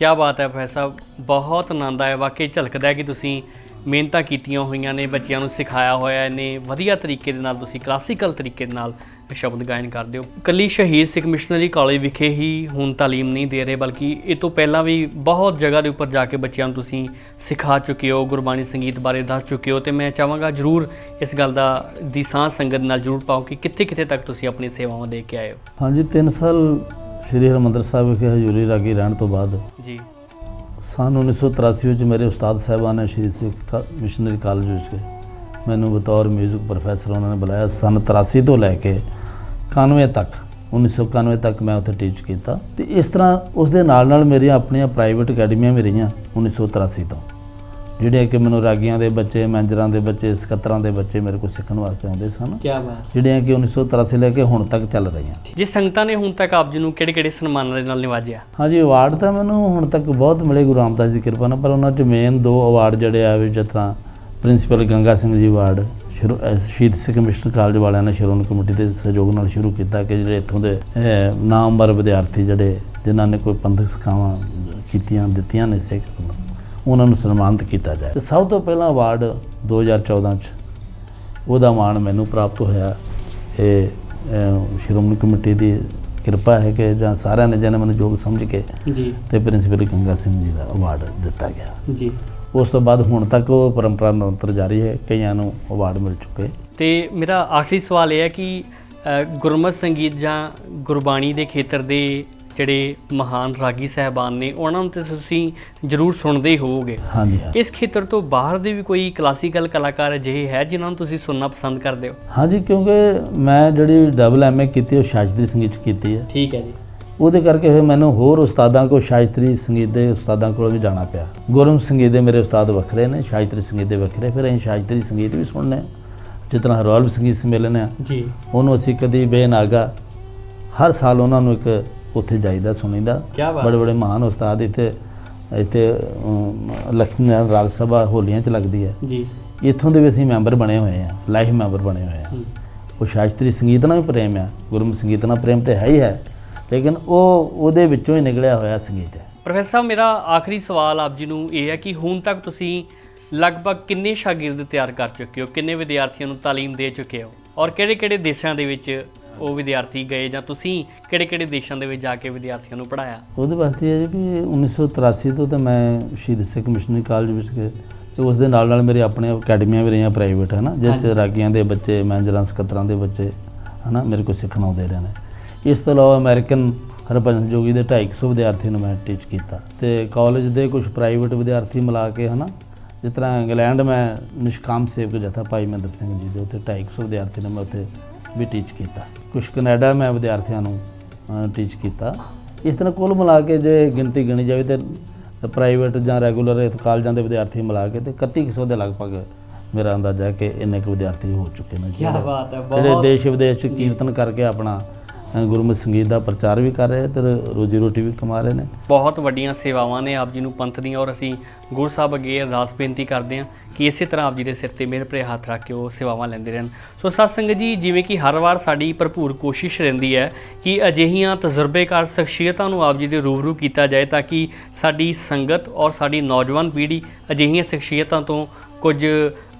A: ਕੀ ਬਾਤ ਹੈ ਪ੍ਰੋਫੈਸਰ ਸਾਹਿਬ, ਬਹੁਤ ਆਨੰਦ ਆਇਆ। ਵਾਕਈ ਝਲਕਦਾ ਕਿ ਤੁਸੀਂ ਮਿਹਨਤਾਂ ਕੀਤੀਆਂ ਹੋਈਆਂ ਨੇ, ਬੱਚਿਆਂ ਨੂੰ ਸਿਖਾਇਆ ਹੋਇਆ ਨੇ। ਵਧੀਆ ਤਰੀਕੇ ਦੇ ਨਾਲ, ਤੁਸੀਂ ਕਲਾਸੀਕਲ ਤਰੀਕੇ ਦੇ ਨਾਲ ਸ਼ਬਦ ਗਾਇਨ ਕਰਦੇ ਹੋ। ਕੱਲੀ ਸ਼ਹੀਦ ਸਿੱਖ ਮਿਸ਼ਨਰੀ ਕਾਲਜ ਵਿਖੇ ਹੀ ਹੁਣ ਤਾਲੀਮ ਨਹੀਂ ਦੇ ਰਹੇ, ਬਲਕਿ ਇਹ ਤੋਂ ਪਹਿਲਾਂ ਵੀ ਬਹੁਤ ਜਗ੍ਹਾ ਦੇ ਉੱਪਰ ਜਾ ਕੇ ਬੱਚਿਆਂ ਨੂੰ ਤੁਸੀਂ ਸਿਖਾ ਚੁੱਕੇ ਹੋ, ਗੁਰਬਾਣੀ ਸੰਗੀਤ ਬਾਰੇ ਦੱਸ ਚੁੱਕੇ ਹੋ। ਤੇ ਮੈਂ ਚਾਹਾਂਗਾ ਜਰੂਰ ਇਸ ਗੱਲ ਦਾ, ਦੀ ਸਾਂਝ ਸੰਗਤ ਨਾਲ ਜਰੂਰ ਪਾਓ ਕਿ ਕਿੱਥੇ ਕਿੱਥੇ ਤੱਕ ਤੁਸੀਂ ਆਪਣੀ ਸੇਵਾਵਾਂ ਦੇ ਕੇ ਆਏ ਹੋ।
B: ਹਾਂਜੀ 3 ਸਾਲ ਸ਼੍ਰੀ ਹਰਿਮੰਦਰ ਸਾਹਿਬ ਵਿਖੇ ਹਜ਼ੂਰੀ ਰਾਗੀ ਰਹਿਣ ਤੋਂ ਬਾਅਦ
A: ਜੀ।
B: ਸਨ 1983 ਵਿੱਚ ਮੇਰੇ ਉਸਤਾਦ ਸਾਹਿਬਾਨ ਨੇ ਸ਼ਹੀਦ ਸਿੱਖ ਮਿਸ਼ਨਰੀ ਕਾਲਜ ਵਿੱਚ ਮੈਨੂੰ ਬਤੌਰ 뮤직 ਪ੍ਰੋਫੈਸਰ ਉਹਨਾਂ ਨੇ ਬੁਲਾਇਆ ਸਨ 83 ਤੋਂ ਲੈ ਕੇ 91 ਤੱਕ। 1991 ਤੱਕ ਮੈਂ ਉੱਥੇ ਟੀਚ ਕੀਤਾ। ਤੇ ਇਸ ਤਰ੍ਹਾਂ ਉਸ ਦੇ ਨਾਲ ਨਾਲ ਮੇਰੀਆਂ ਆਪਣੀਆਂ ਪ੍ਰਾਈਵੇਟ ਅਕੈਡਮੀਆਂ ਵੀ ਰਹੀਆਂ 1983 ਤੋਂ। ਜਿਹੜੀਆਂ ਕਿ ਮੈਨੂੰ ਰਾਗੀਆਂ ਦੇ ਬੱਚੇ ਮੈਂਜਰਾਂ ਦੇ ਬੱਚੇ ਸਕੱਤਰਾਂ ਦੇ ਬੱਚੇ ਮੇਰੇ ਕੋਲ ਸਿੱਖਣ ਵਾਸਤੇ ਆਉਂਦੇ ਸਨ।
A: ਕੀ ਬਾਤ।
B: ਜਿਹੜੀਆਂ ਕਿ 1983 ਲੈ ਕੇ ਹੁਣ ਤੱਕ ਚੱਲ ਰਹੀਆਂ।
A: ਜੀ ਸੰਗਤਾਂ ਨੇ ਹੁਣ ਤੱਕ ਆਪ ਜੀ ਨੂੰ ਕਿਹੜੇ ਕਿਹੜੇ ਸਨਮਾਨਾਂ ਦੇ ਨਾਲ ਨਿਵਾਜਿਆ?
B: ਹਾਂਜੀ ਅਵਾਰਡ ਤਾਂ ਮੈਨੂੰ ਹੁਣ ਤੱਕ ਬਹੁਤ ਮਿਲੇ ਗੁਰੂ ਰਾਮਦਾਸ ਦੀ ਕਿਰਪਾ ਨਾਲ ਪਰ ਉਹਨਾਂ 'ਚ ਮੇਨ ਦੋ ਅਵਾਰਡ ਜਿਹੜੇ ਆ ਵੀ ਜਿਸ ਤਰ੍ਹਾਂ ਪ੍ਰਿੰਸੀਪਲ ਗੰਗਾ ਸਿੰਘ ਜੀ ਅਵਾਰਡ ਸ਼ਹੀਦ ਸਿੰਘ ਮਿਸ਼ਨ ਕਾਲਜ ਵਾਲਿਆਂ ਨੇ ਸ਼੍ਰੋਮਣੀ ਕਮੇਟੀ ਦੇ ਸਹਿਯੋਗ ਨਾਲ ਸ਼ੁਰੂ ਕੀਤਾ ਕਿ ਜਿਹੜੇ ਇੱਥੋਂ ਦੇ ਨਾਮਵਰ ਵਿਦਿਆਰਥੀ ਜਿਹੜੇ ਜਿਨ੍ਹਾਂ ਨੇ ਕੋਈ ਪੰਥਕ ਸਿੱਖਿਆਵਾਂ ਕੀਤੀਆਂ ਦਿੱਤੀਆਂ ਨੇ ਸਿੱਖ ਉਹਨਾਂ ਨੂੰ ਸਨਮਾਨਿਤ ਕੀਤਾ ਜਾਏ। ਤੇ ਸਭ ਤੋਂ ਪਹਿਲਾਂ ਅਵਾਰਡ 2014 ਚ ਉਹਦਾ ਮਾਣ ਮੈਨੂੰ ਪ੍ਰਾਪਤ ਹੋਇਆ। ਇਹ ਸ਼੍ਰੋਮਣੀ ਕਮੇਟੀ ਦੀ ਕਿਰਪਾ ਹੈ ਕਿ ਜਾਂ ਸਾਰਿਆਂ ਨੇ ਜਿਹਨਾਂ ਮੈਨੂੰ ਯੋਗ ਸਮਝ ਕੇ
A: ਜੀ।
B: ਤੇ ਪ੍ਰਿੰਸੀਪਲ ਗੰਗਾ ਸਿੰਘ ਜੀ ਦਾ ਅਵਾਰਡ ਦਿੱਤਾ ਗਿਆ।
A: ਜੀ।
B: ਉਸ ਤੋਂ ਬਾਅਦ ਹੁਣ ਤੱਕ ਉਹ ਪਰੰਪਰਾ ਨਿਰੰਤਰ ਜਾਰੀ ਹੈ। ਕਈਆਂ ਨੂੰ ਅਵਾਰਡ ਮਿਲ ਚੁੱਕੇ।
A: ਤੇ ਮੇਰਾ ਆਖਰੀ ਸਵਾਲ ਇਹ ਹੈ ਕਿ ਗੁਰਮਤਿ ਸੰਗੀਤ ਜਾਂ ਗੁਰਬਾਣੀ ਦੇ ਖੇਤਰ ਦੇ ਜਿਹੜੇ ਮਹਾਨ ਰਾਗੀ ਸਹਿਬਾਨ ਨੇ ਉਹਨਾਂ ਨੂੰ ਤੇ ਤੁਸੀਂ ਜ਼ਰੂਰ ਸੁਣਦੇ ਹੀ ਹੋਵੋਗੇ।
B: ਹਾਂਜੀ ਹਾਂ।
A: ਇਸ ਖੇਤਰ ਤੋਂ ਬਾਹਰ ਦੇ ਵੀ ਕੋਈ ਕਲਾਸੀਕਲ ਕਲਾਕਾਰ ਅਜਿਹੇ ਹੈ ਜਿਨ੍ਹਾਂ ਨੂੰ ਤੁਸੀਂ ਸੁਣਨਾ ਪਸੰਦ ਕਰਦੇ ਹੋ?
B: ਹਾਂਜੀ ਕਿਉਂਕਿ ਮੈਂ ਜਿਹੜੀ ਡਬਲ ਐਮਏ ਕੀਤੀ ਉਹ ਸ਼ਾਸਤਰੀ ਸੰਗੀਤ 'ਚ ਕੀਤੀ ਹੈ।
A: ਠੀਕ ਹੈ ਜੀ।
B: ਉਹਦੇ ਕਰਕੇ ਫਿਰ ਮੈਨੂੰ ਹੋਰ ਉਸਤਾਦਾਂ ਕੋਲ ਸ਼ਾਸਤਰੀ ਸੰਗੀਤ ਦੇ ਉਸਤਾਦਾਂ ਕੋਲ ਵੀ ਜਾਣਾ ਪਿਆ। ਗੁਰਮੁਖ ਸੰਗੀਤ ਦੇ ਮੇਰੇ ਉਸਤਾਦ ਵੱਖਰੇ ਨੇ ਸ਼ਾਸਤਰੀ ਸੰਗੀਤ ਦੇ ਵੱਖਰੇ ਫਿਰ ਅਸੀਂ ਸ਼ਾਸਤਰੀ ਸੰਗੀਤ ਵੀ ਸੁਣਨੇ ਹਾਂ। ਜਿਸ ਤਰ੍ਹਾਂ ਹਰਵਾਲ ਸੰਗੀਤ ਸੰਮੇਲਨ ਆ।
A: ਜੀ।
B: ਉਹਨੂੰ ਅਸੀਂ ਕਦੀ ਬੇਨਾਗਾ ਹਰ ਸਾਲ ਉਹਨਾਂ ਨੂੰ ਇੱਕ ਉੱਥੇ ਜਾਈਦਾ ਸੁਣੀਦਾ। ਬੜੇ ਬੜੇ ਮਹਾਨ ਉਸਤਾਦ ਇੱਥੇ ਇੱਥੇ ਲక్ష్ਮੀ ਨਾਰਾਇਣ ਰਾਗ ਸਭਾ ਹੋਲੀਆਂ 'ਚ ਲੱਗਦੀ ਹੈ।
A: ਜੀ।
B: ਇੱਥੋਂ ਦੇ ਵੀ ਅਸੀਂ ਮੈਂਬਰ ਬਣੇ ਹੋਏ ਆ ਲਾਈਫ ਮੈਂਬਰ ਬਣੇ ਹੋਏ ਆ ਉਹ ਸ਼ਾਸਤਰੀ ਸੰਗੀਤ ਨਾਲ ਵੀ ਪ੍ਰੇਮ ਆ ਗੁਰਮੁਖ ਸੰਗੀਤ ਨਾਲ ਪ੍ਰੇਮ ਤੇ ਹੈ ਹੀ ਹੈ ਲੇਕਿਨ ਉਹ ਉਹਦੇ ਵਿੱਚੋਂ ਹੀ ਨਿਕਲਿਆ ਹੋਇਆ ਸੰਗੀਤ ਹੈ।
A: ਪ੍ਰੋਫੈਸਰ ਸਾਹਿਬ ਮੇਰਾ ਆਖਰੀ ਸਵਾਲ ਆਪ ਜੀ ਨੂੰ ਇਹ ਹੈ ਕਿ ਹੁਣ ਤੱਕ ਤੁਸੀਂ ਲਗਭਗ ਕਿੰਨੇ ਸ਼ਾਗਿਰਦ ਤਿਆਰ ਕਰ ਚੁੱਕੇ ਹੋ? ਕਿੰਨੇ ਵਿਦਿਆਰਥੀਆਂ ਨੂੰ ਤਾਲੀਮ ਦੇ ਚੁੱਕੇ ਹੋ? ਔਰ ਕਿਹੜੇ-ਕਿਹੜੇ ਦੇਸ਼ਾਂ ਦੇ ਵਿੱਚ ਉਹ ਵਿਦਿਆਰਥੀ ਗਏ ਜਾਂ ਤੁਸੀਂ ਕਿਹੜੇ-ਕਿਹੜੇ ਦੇਸ਼ਾਂ ਦੇ ਵਿੱਚ ਜਾ ਕੇ ਵਿਦਿਆਰਥੀਆਂ ਨੂੰ ਪੜਾਇਆ
B: ਉਹਦੇ ਵਾਸਤੇ ਇਹ ਵੀ 1983 ਤੋਂ ਤਾਂ ਮੈਂ ਸ਼ਹੀਦ ਸਿੰਘ ਮਿਸ਼ਨਰੀ ਕਾਲਜ ਵਿੱਚ ਕੇ ਤੇ ਉਸ ਦੇ ਨਾਲ ਨਾਲ ਮੇਰੇ ਆਪਣੇ ਅਕੈਡਮੀਆਂ ਵੀ ਰਹੀਆਂ ਪ੍ਰਾਈਵੇਟ ਹੈ ਨਾ ਜਿਸ 'ਚ ਰਾਗੀਆਂ ਦੇ ਬੱਚੇ ਮੈਨੇਜਰਾਂ ਸਕੱਤਰਾਂ ਦੇ ਬੱਚੇ ਹਨਾ ਮੇਰੇ ਕੋਲ ਸਿੱਖਣ ਆਉਂਦੇ ਰਹੇ ਨੇ। ਇਸ ਤੋਂ ਇਲਾਵਾ ਅਮਰੀਕਨ ਹਰਭਜਨ ਜੋਗੀ ਦੇ 250 ਵਿਦਿਆਰਥੀਆਂ ਨੂੰ ਮੈਂ ਟੀਚ ਕੀਤਾ ਤੇ ਕਾਲਜ ਦੇ ਕੁਝ ਪ੍ਰਾਈਵੇਟ ਵਿਦਿਆਰਥੀ ਮਿਲਾ ਕੇ ਹਨਾ ਜਿਸ ਤਰ੍ਹਾਂ ਇੰਗਲੈਂਡ ਮੈਂ ਨਿਸ਼ਕਾਮ ਸੇਵਕ ਜਥਾ ਭਾਈ ਮਹਿੰਦਰ ਸਿੰਘ ਜੀ ਦੇ ਉੱਤੇ 250 ਵਿਦਿਆਰਥੀ ਨੂੰ ਮੈਂ ਉੱਥੇ ਵੀ ਟੀਚ ਕੀਤਾ। ਕੁਝ ਕੈਨੇਡਾ ਮੈਂ ਵਿਦਿਆਰਥੀਆਂ ਨੂੰ ਟੀਚ ਕੀਤਾ। ਇਸ ਤਰ੍ਹਾਂ ਕੁੱਲ ਮਿਲਾ ਕੇ ਜੇ ਗਿਣਤੀ ਗਿਣੀ ਜਾਵੇ ਤੇ ਪ੍ਰਾਈਵੇਟ ਜਾਂ ਰੈਗੂਲਰ ਕਾਲਜਾਂ ਦੇ ਵਿਦਿਆਰਥੀ ਮਿਲਾ ਕੇ ਤੇ 3100 ਦੇ ਲਗਭਗ ਮੇਰਾ ਅੰਦਾਜ਼ਾ ਹੈ ਕਿ ਇੰਨੇ ਕੁ ਵਿਦਿਆਰਥੀ ਹੋ ਚੁੱਕੇ ਨੇ।
A: ਕੀ ਬਾਤ ਹੈ
B: ਜਿਹੜੇ ਦੇਸ਼ ਵਿਦੇਸ਼ ਚ ਕੀਰਤਨ ਕਰਕੇ ਆਪਣਾ ਗੁਰਮਤਿ ਸੰਗੀਤ ਦਾ ਪ੍ਰਚਾਰ ਵੀ ਕਰ ਰਹੇ ਤੇ ਰੋਜੀ ਰੋਟੀ ਵੀ ਕਮਾ ਰਹੇ ਨੇ।
A: ਬਹੁਤ ਵੱਡੀਆਂ ਸੇਵਾਵਾਂ ਨੇ ਆਪ ਜੀ ਨੂੰ ਪੰਥ ਦੀਆਂ ਔਰ ਅਸੀਂ ਗੁਰੂ ਸਾਹਿਬ ਅੱਗੇ ਅਰਦਾਸ ਬੇਨਤੀ ਕਰਦੇ ਹਾਂ ਕਿ ਇਸੇ ਤਰ੍ਹਾਂ ਆਪ ਜੀ ਦੇ ਸਿਰ ਤੇ ਮਿਹਰ ਭਰੇ ਹੱਥ ਰੱਖ ਕੇ ਉਹ ਸੇਵਾਵਾਂ ਲੈਂਦੇ ਰਹਿਣ। ਸੋ ਸਤ ਸੰਗਤ ਜੀ, ਜਿਵੇਂ ਕਿ ਹਰ ਵਾਰ ਸਾਡੀ ਭਰਪੂਰ ਕੋਸ਼ਿਸ਼ ਰਹਿੰਦੀ ਹੈ ਕਿ ਅਜਿਹੀਆਂ ਤਜਰਬੇਕਾਰ ਸ਼ਖਸੀਅਤਾਂ ਨੂੰ ਆਪ ਜੀ ਦੇ ਰੂਬਰੂ ਕੀਤਾ ਜਾਏ ਤਾਂ ਕਿ ਸਾਡੀ ਸੰਗਤ ਔਰ ਸਾਡੀ ਨੌਜਵਾਨ ਪੀੜ੍ਹੀ ਅਜਿਹੀਆਂ ਸ਼ਖਸੀਅਤਾਂ ਤੋਂ ਕੁਝ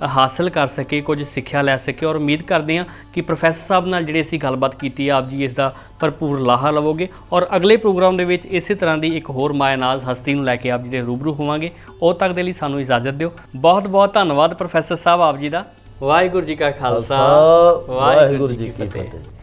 A: ਹਾਸਲ ਕਰ ਸਕੇ ਕੁਝ ਸਿੱਖਿਆ ਲੈ ਸਕੇ ਔਰ ਉਮੀਦ ਕਰਦੇ ਹਾਂ ਕਿ ਪ੍ਰੋਫੈਸਰ ਸਾਹਿਬ ਨਾਲ ਜਿਹੜੀ ਅਸੀਂ ਗੱਲਬਾਤ ਕੀਤੀ ਆਪ ਜੀ ਇਸ ਦਾ ਭਰਪੂਰ ਲਾਹਾ ਲਵੋਗੇ ਔਰ ਅਗਲੇ ਪ੍ਰੋਗਰਾਮ ਦੇ ਵਿੱਚ ਇਸੇ ਤਰ੍ਹਾਂ ਦੀ ਇੱਕ ਹੋਰ ਮਾਇਨਾਜ਼ ਹਸਤੀ ਨੂੰ ਲੈ ਕੇ ਆਪ ਜੀ ਦੇ ਰੂਬਰੂ ਹੋਵਾਂਗੇ। ਉਦੋਂ ਤੱਕ ਦੇ ਲਈ ਸਾਨੂੰ ਇਜਾਜ਼ਤ ਦਿਓ। ਬਹੁਤ ਬਹੁਤ ਧੰਨਵਾਦ ਪ੍ਰੋਫੈਸਰ ਸਾਹਿਬ ਆਪ ਜੀ ਦਾ। ਵਾਹਿਗੁਰੂ ਜੀ ਕਾ ਖਾਲਸਾ।
B: ਵਾਹਿਗੁਰੂ ਜੀ ਕੀ ਫਤਿਹ।